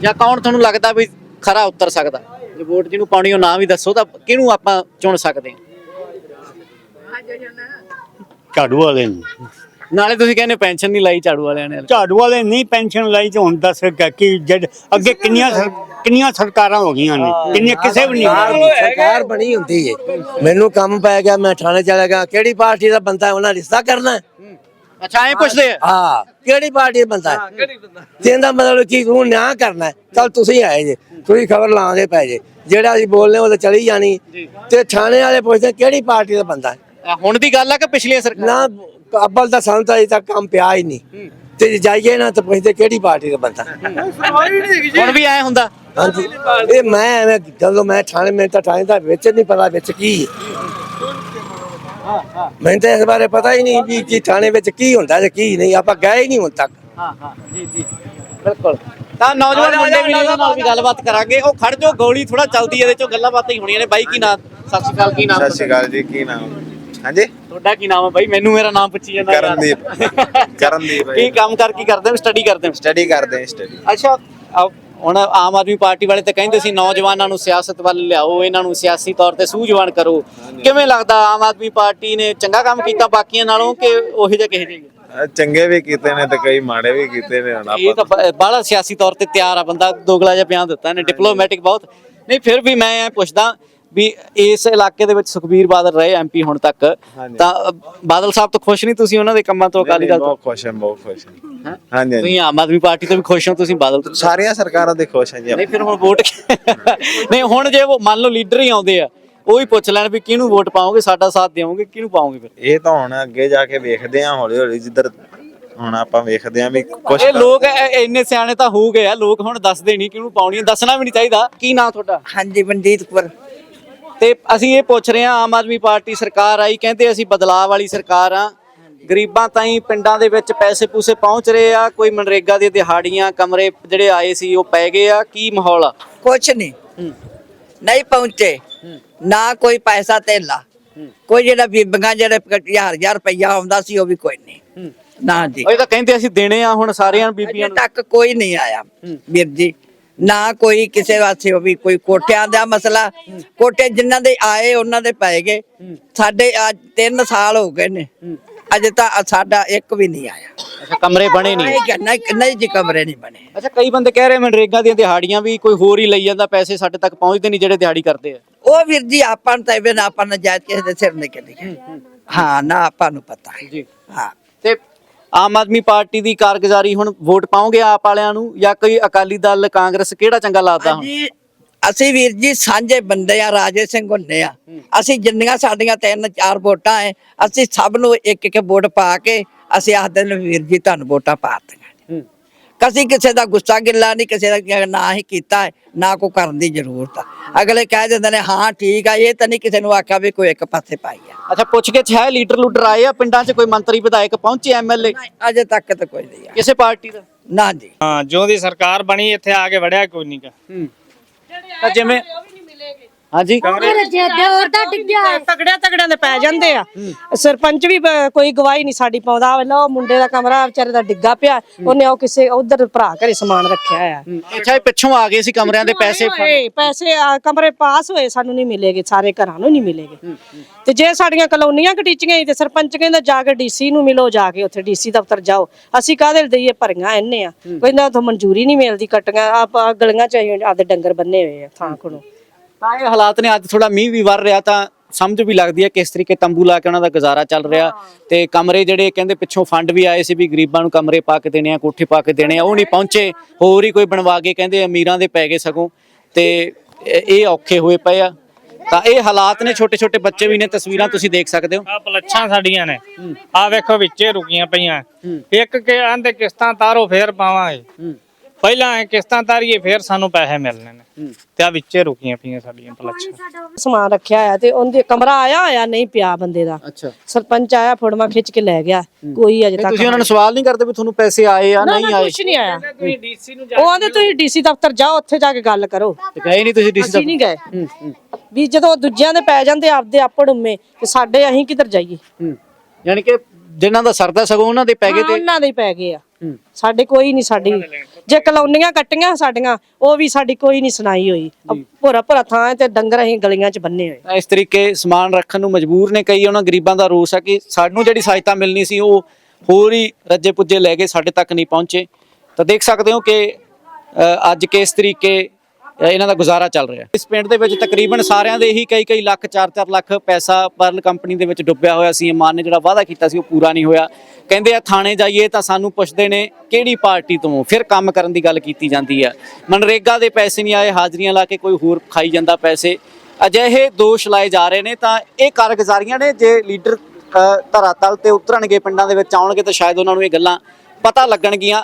ਜਾਂ ਕੌਣ ਤੁਹਾਨੂੰ ਲੱਗਦਾ ਵੀ ਖਰਾ ਉਤਰ ਸਕਦਾ? ਜੇ ਵੋਟ ਜਿਹਨੂੰ ਪਾਉਣੀ ਉਹ ਨਾਂ ਵੀ ਦੱਸੋ ਤਾਂ ਕਿਹਨੂੰ ਆਪਾਂ ਚੁਣ ਸਕਦੇ ਹਾਂ?
ਝਾੜੂ ਵਾਲੇ ਨੇ।
ਨਾਲੇ ਤੁਸੀਂ ਕਹਿੰਦੇ ਪੈਨਸ਼ਨ ਨਹੀਂ ਲਾਈ ਝਾੜੂ ਵਾਲਿਆਂ ਨੇ।
ਝਾੜੂ ਵਾਲੇ ਨਹੀਂ ਪੈਨਸ਼ਨ ਲਈ ਤੇ ਹੁਣ ਦੱਸ ਕਿ ਜਦ ਅੱਗੇ ਕਿੰਨੀਆਂ ਕਿੰਨੀਆਂ ਸਰਕਾਰਾਂ ਹੋ ਗਈਆਂ ਨੇ? ਕਿੰਨੀਆਂ ਕਿਸੇ ਵੀ ਨਹੀਂ
ਸਰਕਾਰ ਬਣੀ ਹੁੰਦੀ ਏ। ਮੈਨੂੰ ਕੰਮ ਪੈ ਗਿਆ ਮੈਂ ਥਾਣੇ ਚਲਾ ਗਿਆ। ਕਿਹੜੀ ਪਾਰਟੀ ਦਾ ਬੰਦਾ ਹੈ, ਉਹਨਾਂ ਰਿਸ਼ਤਾ ਕਰਨਾ ਹੈ?
ਅੱਛਾ ਐਂ ਪੁੱਛਦੇ ਆ?
ਹਾਂ ਕਿਹੜੀ ਪਾਰਟੀ ਦਾ ਬੰਦਾ ਹੈ? ਜਿਹਦਾ ਮਤਲਬ ਕੀ ਤੂੰ ਨਿਆਂ ਕਰਨਾ ਹੈ। ਚੱਲ ਤੁਸੀਂ ਆਏ ਜੇ ਤੁਸੀਂ ਖਬਰ ਲਾਉਂਦੇ ਪੈ ਜੇ। ਜਿਹੜਾ ਅਸੀਂ ਬੋਲਨੇ ਉਹ ਤਾਂ ਚਲੀ ਜਾਣੀ। ਤੇ ਥਾਣੇ ਵਾਲੇ ਪੁੱਛਦੇ ਕਿਹੜੀ ਪਾਰਟੀ ਦਾ ਬੰਦਾ ਹੈ?
ਹੁਣ ਦੀ ਗੱਲ ਆ ਕਿ ਪਿਛਲੀਆਂ ਸਰਕਾਰ?
ਨਾ ਅੱਬਲ ਤਾਂ ਸਾਨੂੰ ਤਾਂ ਅਜੇ ਤੱਕ ਕੰਮ ਪਿਆ ਹੀ ਨਹੀਂ। ਤੇ ਜਾਈਏ ਨਾ ਤਾਂ ਪੁੱਛਦੇ ਕਿਹੜੀ ਪਾਰਟੀ ਦਾ ਬੰਦਾ ਹੈ।
ਹੁਣ ਵੀ ਐ ਹੁੰਦਾ।
ਹਾਂਜੀ। ਇਹ ਮੈਂ ਐਵੇਂ ਜਦੋਂ ਮੈਂ ਥਾਣੇ ਮੈਂ ਤਾਂ ਥਾਣੇ ਦਾ ਵਿੱਚ ਨਹੀਂ ਪਤਾ ਵਿੱਚ ਕੀ ਹੈ। ਮੈਨੂੰ ਤਾਂ ਇਸ ਬਾਰੇ ਪਤਾ ਹੀ ਨਹੀਂ ਵੀ ਕੀ ਥਾਣੇ ਵਿੱਚ ਕੀ ਹੁੰਦਾ ਤੇ ਕੀ ਨਹੀਂ ਆਪਾਂ ਗਏ ਹੀ ਨਹੀਂ ਹੁਣ ਤੱਕ।
ਹਾਂ ਹਾਂ ਜੀ ਜੀ ਬਿਲਕੁਲ। ਤਾਂ ਨੌਜਵਾਨ ਮੁੰਡੇ ਵੀ ਨੇ ਉਹਨਾਂ ਨਾਲ ਵੀ ਗੱਲਬਾਤ ਕਰਾਂਗੇ। ਉਹ ਖੜ ਜੋ ਗੋਲੀ ਥੋੜਾ ਚੱਲਦੀ ਹੈ ਇਹਦੇ ਚੋਂ ਗੱਲਾਂ ਬਾਤਾਂ ਹੀ ਹੋਣੀਆਂ ਨੇ। ਬਾਈ ਕੀ ਨਾਮ? ਸਤਿ ਸ਼੍ਰੀ ਅਕਾਲ ਕੀ ਨਾਮ?
ਸਤਿ ਸ਼੍ਰੀ ਅਕਾਲ ਜੀ ਕੀ ਨਾਮ? ਹਾਂਜੀ?
ਤੁਹਾਡਾ ਕੀ ਨਾਮ ਹੈ ਬਾਈ? ਮੈਨੂੰ ਮੇਰਾ ਨਾਮ ਪੁੱਛੀ ਜਾਂਦਾ।
ਕਰਨਦੀਪ। ਕਰਨਦੀਪ
ਕੀ ਕੰਮ ਕਰ ਕੀ ਕਰਦੇ ਹੋ? ਸਟੱਡੀ ਕਰਦੇ ਹੋ?
ਸਟੱਡੀ ਕਰਦੇ ਸਟੱਡੀ
ਅੱਛਾ ਹੁਣ ਆਮ ਆਦਮੀ ਪਾਰਟੀ ਵਾਲੇ ਤਾਂ ਕਹਿੰਦੇ ਸੀ ਨੌਜਵਾਨਾਂ ਨੂੰ ਸਿਆਸਤ ਵੱਲ ਲਿਆਓ ਇਹਨਾਂ ਨੂੰ ਸਿਆਸੀ ਤੌਰ ਤੇ ਸੂਝਵਾਨ ਕਰੋ। ਕਿਵੇਂ ਲੱਗਦਾ ਆਮ ਆਦਮੀ ਪਾਰਟੀ ਨੇ ਚੰਗਾ ਕੰਮ ਕੀਤਾ ਬਾਕੀਆਂ ਨਾਲੋਂ ਕਿ ਉਹੀ ਜਿਹਾ ਕਿਸੇ ਜਿਹੇ
ਚੰਗੇ ਵੀ ਕੀਤੇ ਨੇ ਤੇ ਕਈ ਮਾੜੇ ਵੀ ਕੀਤੇ ਨੇ ਹੁਣ
ਇਹ
ਆਪਾਂ।
ਤਾਂ ਬਾਹਲਾ ਸਿਆਸੀ ਤੌਰ ਤੇ ਤਿਆਰ ਆ ਬੰਦਾ ਦੋਗਲਾ ਜਿਹਾ ਬਿਆਨ ਦਿੱਤਾ ਨੇ ਡਿਪਲੋਮੈਟਿਕ ਬਹੁਤ। ਨਹੀਂ ਫਿਰ ਵੀ ਮੈਂ ਇਹ ਪੁੱਛਦਾ ਵੀ ਇਸ ਇਲਾਕੇ ਦੇ ਵਿੱਚ ਸੁਖਬੀਰ ਬਾਦਲ ਰਹੇ ਐਮਪੀ ਹੁਣ ਤੱਕ ਤਾਂ ਬਾਦਲ ਸਾਹਿਬ ਤੋਂ ਖੁਸ਼ ਨਹੀਂ ਤੁਸੀਂ ਉਹਨਾਂ ਦੇ ਕੰਮਾਂ ਤੋਂ ਅਕਾਲੀ ਦਲ ਤੋਂ?
ਬਹੁਤ ਖੁਸ਼ ਹਾਂ ਬਹੁਤ ਖੁਸ਼ ਹਾਂ।
ਹੈਂ?
ਹਾਂਜੀ
ਤੁਸੀਂ ਆਮ ਆਦਮੀ ਪਾਰਟੀ ਤੋਂ ਵੀ ਖੁਸ਼ ਹੋ ਤੁਸੀਂ ਬਾਦਲ ਤੋਂ?
ਸਾਰੀਆਂ ਸਰਕਾਰਾਂ ਦੇ ਖੁਸ਼ ਹਾਂ ਜੀ
ਨਹੀਂ ਫਿਰ ਹੁਣ ਵੋਟ ਨਹੀਂ ਹੁਣ ਜੇ ਉਹ ਮੰਨ ਲਓ ਲੀਡਰ ਹੀ ਆਉਂਦੇ ਆ ਉਹ ਹੀ ਪੁੱਛ ਲੈਣ ਵੀ ਕਿਹਨੂੰ ਵੋਟ ਪਾਓਗੇ ਸਾਡਾ ਸਾਥ ਦਿਓਗੇ ਕਿਹਨੂੰ ਪਾਓਗੇ ਫਿਰ?
ਇਹ ਤਾਂ ਹੁਣ ਅੱਗੇ ਜਾ ਕੇ ਵੇਖਦੇ ਹਾਂ ਹੌਲੀ ਹੌਲੀ ਜਿੱਧਰ ਹੁਣ ਆਪਾਂ ਵੇਖਦੇ ਹਾਂ ਵੀ ਕੁਝ
ਇਹ ਲੋਕ ਇੰਨੇ ਸਿਆਣੇ ਤਾਂ ਹੋ ਗਏ ਆ ਲੋਕ ਹੁਣ ਦੱਸਦੇ ਨਹੀਂ ਕਿਹਨੂੰ ਪਾਉਣੀ ਹੈ ਦੱਸਣਾ ਵੀ ਨਹੀਂ ਚਾਹੀਦਾ। ਕੀ ਨਾਂ ਤੁਹਾਡਾ?
ਹਾਂਜੀ ਮਨਜੀਤ ਕੌਰ।
ਤੇ ਅਸੀਂ ਇਹ ਪੁੱਛ ਰਹੇ ਹਾਂ ਆਮ ਆਦਮੀ ਪਾਰਟੀ ਸਰਕਾਰ ਆਈ ਕਹਿੰਦੇ ਅਸੀਂ ਬਦਲਾਅ ਵਾਲੀ ਸਰਕਾਰ ਆ ਗਰੀਬਾਂ ਤਾਈਂ ਪਿੰਡਾਂ ਦੇ ਵਿੱਚ ਪੈਸੇ ਪੂਸੇ ਪਹੁੰਚ ਰਹੇ ਆ ਕੋਈ ਮਨਰੇਗਾ ਦੀਆਂ ਦਿਹਾੜੀਆਂ ਕਮਰੇ ਜਿਹੜੇ ਆਏ ਸੀ ਉਹ ਪੈ ਗਏ ਆ ਕੀ ਮਾਹੌਲ ਆ?
ਕੁਛ ਨਹੀਂ। ਨਹੀਂ ਪਹੁੰਚੇ ਨਾ ਕੋਈ ਪੈਸਾ ਧੇਲਾ। ਕੋਈ ਜਿਹੜਾ ਬੀਬੀਆਂ ਜਿਹੜੇ ਹਜ਼ਾਰ ਹਜ਼ਾਰ ਰੁਪਈਆ ਆਉਂਦਾ ਸੀ ਉਹ ਵੀ ਕੋਈ ਨਹੀਂ। ਨਾ ਜੀ।
ਉਹ ਤਾਂ ਕਹਿੰਦੇ ਅਸੀਂ ਦੇਣੇ ਆ ਹੁਣ ਸਾਰਿਆਂ ਬੀਬੀਆਂ ਨੂੰ।
ਤੱਕ ਕੋਈ ਨਹੀਂ ਆਇਆ। ਵੀਰ ਜੀ ਨਾ ਕੋਈ ਕਿਸੇ ਵਾਸਤੇ ਉਹ ਵੀ ਕੋਈ ਕੋਠਿਆਂ ਦਾ ਮਸਲਾ। ਕੋਠੇ ਜਿਨ੍ਹਾਂ ਦੇ ਆਏ ਉਹਨਾਂ ਦੇ ਪੈ ਗਏ। ਸਾਡੇ ਅੱਜ 3 ਸਾਲ ਹੋ ਗਏ ਨੇ। ਅਜੇ ਤਾਂ ਸਾਡਾ ਇੱਕ ਵੀ ਨਹੀਂ ਆਇਆ।
ਅੱਛਾ ਕਮਰੇ ਬਣੇ ਨਹੀਂ।
ਨਹੀਂ ਨਹੀਂ ਨਹੀਂ ਜੀ ਕਮਰੇ ਨਹੀਂ ਬਣੇ।
ਅੱਛਾ ਕਈ ਬੰਦੇ ਕਹਿ ਰਹੇ ਮਨਰੇਗਾ ਦੀਆਂ ਦਿਹਾੜੀਆਂ ਵੀ ਕੋਈ ਹੋਰ ਹੀ ਲਈ ਜਾਂਦਾ ਪੈਸੇ ਸਾਡੇ ਤੱਕ ਪਹੁੰਚਦੇ ਨਹੀਂ ਜਿਹੜੇ ਦਿਹਾੜੀ ਕਰਦੇ ਆ।
ਉਹ ਵੀਰ ਜੀ ਆਪਾਂ ਨੂੰ ਤਾਂ ਇਹ ਨਾ ਆਪਾਂ ਨਜਾਇਜ਼ ਕਿਸੇ ਦੇ ਸਿਰ ਨਹੀਂ ਚੱਲੀ ਹਾਂ ਨਾ ਆਪਾਂ ਨੂੰ ਪਤਾ। ਹੈ
ਜੀ।
ਹਾਂ।
ਤੇ ਆਮ ਆਦਮੀ ਪਾਰਟੀ ਦੀ ਕਾਰਗੁਜ਼ਾਰੀ ਹੁਣ ਵੋਟ ਪਾਉਂਗੇ ਆਪ ਵਾਲਿਆਂ ਨੂੰ ਜਾਂ ਕੋਈ ਅਕਾਲੀ ਦਲ, ਕਾਂਗਰਸ, ਕਿਹੜਾ ਚੰਗਾ ਲੱਗਦਾ ਹੁਣ?
ਜੀ ਅਸੀਂ ਵੀਰ ਜੀ ਸਾਂਝੇ ਬੰਦੇ ਆ, ਰਾਜੇ ਸਿੰਘ ਹੁੰਨੇ ਆ। ਅਸੀਂ ਜਿੰਨੀਆਂ ਸਾਡੀਆਂ ਤਿੰਨ ਚਾਰ ਵੋਟਾਂ ਐ, ਅਸੀਂ ਸਭ ਨੂੰ ਇੱਕ ਇੱਕ ਵੋਟ ਪਾ ਕੇ ਅਸੀਂ ਆਖਦੇ ਨੇ ਵੀਰ ਜੀ ਤੁਹਾਨੂੰ ਵੋਟਾਂ ਪਾ ਦਿੱਤੀਆਂ। ਕਸੀ ਕਿਸੇ ਦਾ ਗੁੱਸਾ ਗਿੱਲਾ ਨਹੀਂ ਕਿਸੇ ਦਾ ਨਾ ਹੀ ਕੀਤਾ ਹੈ, ਨਾ ਕੋ ਕਰਨ ਦੀ ਜ਼ਰੂਰਤ ਆ। ਅਗਲੇ ਕਹਿ ਦਿੰਦੇ ਨੇ ਹਾਂ ਠੀਕ ਆ ਇਹ ਤਾਂ ਨਹੀਂ ਕਿਸੇ ਨੂੰ ਆਖਿਆ ਵੀ ਕੋਈ ਇੱਕ ਪਾਸੇ ਪਾਈ ਆ।
ਅੱਛਾ ਪੁੱਛ ਕੇ ਹੈ ਲੀਡਰ ਲੂਡਰ ਆਏ ਆ ਪਿੰਡਾਂ 'ਚ ਕੋਈ ਮੰਤਰੀ ਵਿਧਾਇਕ ਪਹੁੰਚੇ ਐਮਐਲਏ
ਅਜੇ ਤੱਕ ਤਾਂ ਕੋਈ ਨਹੀਂ ਆ
ਕਿਸੇ ਪਾਰਟੀ ਦਾ?
ਨਾ ਜੀ।
ਹਾਂ ਜਿਉਂ ਦੀ ਸਰਕਾਰ ਬਣੀ ਇੱਥੇ ਆ ਕੇ ਵੜਿਆ ਕੋਈ ਨਹੀਂ ਗਾ।
ਤਾਂ ਜਿਵੇਂ ਹਾਂਜੀ।
ਤਗੜਿਆ ਤਗੜਿਆਂ ਦੇ ਪੈ ਜਾਂਦੇ ਆ। ਸਰਪੰਚ ਵੀ ਬ- ਕੋਈ ਗਵਾਹੀ ਨਹੀਂ ਸਾਡੀ ਪਾਉਂਦਾ। ਉਹ ਮੁੰਡੇ ਦਾ ਕਮਰਾ ਵਿਚਾਰੇ ਦਾ ਡਿੱਗਾ ਪਿਆ। ਉਹਨੇ ਉਹ ਕਿਸੇ ਉਧਰ ਭਰਾ ਘਰੇ ਸਮਾਨ ਰੱਖਿਆ ਆ
ਅੱਛਾ ਇਹ ਪਿੱਛੋਂ ਆ ਗਏ ਸੀ ਕਮਰਿਆਂ ਦੇ ਪੈਸੇ ਫੜ-
ਹੋਏ, ਪੈਸੇ ਆ, ਕਮਰੇ ਪਾਸ ਹੋਏ ਸਾਨੂੰ ਨਹੀਂ ਮਿਲੇਗੇ ਸਾਰੇ ਘਰਾਂ ਨੂੰ ਨਹੀਂ ਮਿਲੇਗੇ। ਤੇ ਜੇ ਸਾਡੀਆਂ ਕਲੋਨੀਆਂ ਕਟੀਚੀਆਂ ਸੀ ਤੇ ਸਰਪੰਚ ਕਹਿੰਦਾ ਜਾ ਕੇ ਡੀਸੀ ਨੂੰ ਮਿਲੋ ਜਾ ਕੇ ਉੱਥੇ ਡੀਸੀ ਦਫ਼ਤਰ ਜਾਓ। ਅਸੀਂ ਕਾਹਦੇ ਲਈ ਦਈਏ? ਭਰੀਆਂ ਇੰਨੇ ਆ। ਕਹਿੰਦਾ ਉਥੋਂ ਮਨਜ਼ੂਰੀ ਨਹੀਂ ਮਿਲਦੀ ਕਟੀਆਂ ਆਪਾਂ ਗਲੀਆਂ ਚ ਆਪਦੇ ਡੰਗਰ ਬੰਨੇ ਹੋਏ ਆ ਥਾਂ ਕੋਲੋਂ
ਤਾਂ ਇਹ ਹਾਲਾਤ ਨੇ ਅੱਜ ਥੋੜਾ ਮੀਂਹ ਵੀ ਵਰ ਰਿਹਾ ਤਾਂ ਸਮਝ ਵੀ ਲੱਗਦੀ ਹੈ ਕਿਸ ਤਰੀਕੇ ਤੰਬੂ ਲਾ ਕੇ ਉਹਨਾਂ ਦਾ ਗੁਜ਼ਾਰਾ ਚੱਲ ਰਿਹਾ। ਤੇ ਕਮਰੇ ਜਿਹੜੇ ਕਹਿੰਦੇ ਪਿੱਛੋਂ ਫੰਡ ਵੀ ਆਏ ਸੀ ਵੀ ਗਰੀਬਾਂ ਨੂੰ ਕਮਰੇ ਪਾ ਕੇ ਦੇਣੇ ਆ ਕੋਠੇ ਪਾ ਕੇ ਦੇਣੇ ਆ ਉਹ ਨਹੀਂ ਪਹੁੰਚੇ। ਹੋਰ ਹੀ ਕੋਈ ਬਣਵਾ ਕੇ ਕਹਿੰਦੇ ਅਮੀਰਾਂ ਦੇ ਪੈ ਗਏ ਸਗੋਂ। ਤੇ ਇਹ ਇਹ ਔਖੇ ਹੋਏ ਪਏ ਆ। ਤਾਂ ਇਹ ਹਾਲਾਤ ਨੇ ਛੋਟੇ ਛੋਟੇ ਬੱਚੇ ਵੀ ਨੇ ਤਸਵੀਰਾਂ ਤੁਸੀਂ ਦੇਖ ਸਕਦੇ ਹੋ।
ਆ ਪਲੱਛਾਂ ਸਾਡੀਆਂ ਨੇ। ਆ ਵੇਖੋ ਵਿੱਚੇ ਰੁਕੀਆਂ ਪਈਆਂ। ਇੱਕ ਕਿ ਆਂਦੇ ਕਿਸ਼ਤਾਂ ਤਾਰੋ ਫੇਰ ਪਾਵਾਂਗੇ। ਪਹਿਲਾਂ ਇਹ ਕਿਸ਼ਤਾਂ ਤਾਰੀਏ ਫੇਰ ਸਾਨੂੰ ਪੈਸੇ ਮਿਲਣੇ ਨੇ। ਤੇ ਆ ਵਿੱਚੇ ਰੁਕੀਆਂ ਪਈਆਂ ਸਾਡੀਆਂ ਪਲੱਛਾਂ।
ਸਮਾਨ ਰੱਖਿਆ ਆ ਤੇ ਉਹਦੇ ਕਮਰਾ ਆਇਆ ਹੋਇਆ ਨਹੀਂ ਪਿਆ ਬੰਦੇ ਦਾ।
ਅੱਛਾ।
ਸਰਪੰਚ ਆਇਆ ਫੋੜਵਾ ਖਿੱਚ ਕੇ ਲੈ ਗਿਆ। ਕੋਈ ਅਜੇ ਤੱਕ
ਤੁਸੀਂ ਉਹਨਾਂ ਨੂੰ ਸਵਾਲ ਨਹੀਂ ਕਰਦੇ ਵੀ ਤੁਹਾਨੂੰ ਪੈਸੇ ਆਏ ਆ ਨਹੀਂ ਆਏ?
ਕੁਝ ਨਹੀਂ ਆਇਆ। ਉਹ ਆਂਦੇ ਤੁਸੀਂ ਡੀਸੀ ਦਫ਼ਤਰ ਜਾਓ ਉੱਥੇ ਜਾ ਕੇ ਗੱਲ ਕਰੋ।
ਤੇ ਗਏ ਨਹੀਂ ਤੁਸੀਂ ਡੀਸੀ
ਅਸੀਂ ਨਹੀਂ ਗਏ। ਵੀ ਜਦੋਂ ਦੂਜਿਆਂ ਦੇ ਪੈ ਜਾਂਦੇ ਆਪਦੇ ਆਪੜ ਉਮੇ ਤੇ ਸਾਡੇ ਅਸੀਂ ਕਿੱਧਰ ਜਾਈਏ?
ਯਾਨੀ ਕਿ ਜਿਨ੍ਹਾਂ ਦਾ ਸਰਦਾ ਸਗੋਂ ਉਹਨਾਂ ਦੇ ਪੈ ਗਏ ਤੇ
ਉਹਨਾਂ ਦੇ ਹੀ ਪੈ ਗਏ ਆ। ਸਾਡੇ ਕੋਈ ਨਹੀਂ ਸਾਡੀ ਜੇ ਕਲੋਨੀਆਂ ਕੱਟੀਆਂ ਸਾਡੀਆਂ ਉਹ ਵੀ ਸਾਡੀ ਕੋਈ ਨਹੀਂ ਸੁਣਾਈ ਹੋਈ। ਭੋਰਾ ਭੋਰਾ ਥਾਂ ਹੈ ਤੇ ਡੰਗਰ ਅਸੀਂ ਗਲੀਆਂ 'ਚ ਬੰਨੇ ਹੋਏ।
ਇਸ ਤਰੀਕੇ ਸਮਾਨ ਰੱਖਣ ਨੂੰ ਮਜਬੂਰ ਨੇ ਕਈ ਉਹਨਾਂ ਗਰੀਬਾਂ ਦਾ ਰੋਸ ਹੈ ਕਿ ਸਾਨੂੰ ਜਿਹੜੀ ਸਹਾਇਤਾ ਮਿਲਣੀ ਸੀ ਉਹ ਹੋਰ ਹੀ ਰੱਜੇ ਪੁੱਜੇ ਲੈ ਕੇ ਸਾਡੇ ਤੱਕ ਨਹੀਂ ਪਹੁੰਚੇ। ਤਾਂ ਦੇਖ ਸਕਦੇ ਹੋ ਕਿ ਅ, ਅੱਜ ਕਿਸ ਤਰੀਕੇ ਇਹਨਾਂ ਦਾ ਗੁਜ਼ਾਰਾ ਚੱਲ ਰਿਹਾ। ਇਸ ਪਿੰਡ ਦੇ ਵਿੱਚ ਤਕਰੀਬਨ ਸਾਰਿਆਂ ਦੇ ਹੀ ਕਈ ਕਈ ਲੱਖ 4-4 ਲੱਖ ਪੈਸਾ ਪਰਲ ਕੰਪਨੀ ਦੇ ਵਿੱਚ ਡੁੱਬਿਆ ਹੋਇਆ ਸੀ। ਮਾਨ ਨੇ ਜਿਹੜਾ ਵਾਅਦਾ ਕੀਤਾ ਸੀ ਉਹ ਪੂਰਾ ਨਹੀਂ ਹੋਇਆ। ਕਹਿੰਦੇ ਆ ਥਾਣੇ ਜਾਈਏ ਤਾਂ ਸਾਨੂੰ ਪੁੱਛਦੇ ਨੇ ਕਿਹੜੀ ਪਾਰਟੀ ਤੋਂ? ਫਿਰ ਕੰਮ ਕਰਨ ਦੀ ਗੱਲ ਕੀਤੀ ਜਾਂਦੀ ਹੈ ਮਨਰੇਗਾ ਦੇ ਪੈਸੇ ਨਹੀਂ ਆਏ ਹਾਜ਼ਰੀਆਂ ਲਾ ਕੇ ਕੋਈ ਹੋਰ ਖਾਈ ਜਾਂਦਾ ਪੈਸੇ। ਅਜਿਹੇ ਦੋਸ਼ ਲਾਏ ਜਾ ਰਹੇ ਨੇ ਤਾਂ ਇਹ ਕਾਰਗੁਜ਼ਾਰੀਆਂ ਨੇ। ਜੇ ਲੀਡਰ ਅ, ਧਰਾਤਲ ਤੇ ਉਤਰਨਗੇ ਪਿੰਡਾਂ ਦੇ ਵਿੱਚ ਆਉਣਗੇ ਤਾਂ ਸ਼ਾਇਦ ਉਹਨਾਂ ਨੂੰ ਇਹ ਗੱਲਾਂ ਪਤਾ ਲੱਗਣਗੀਆਂ।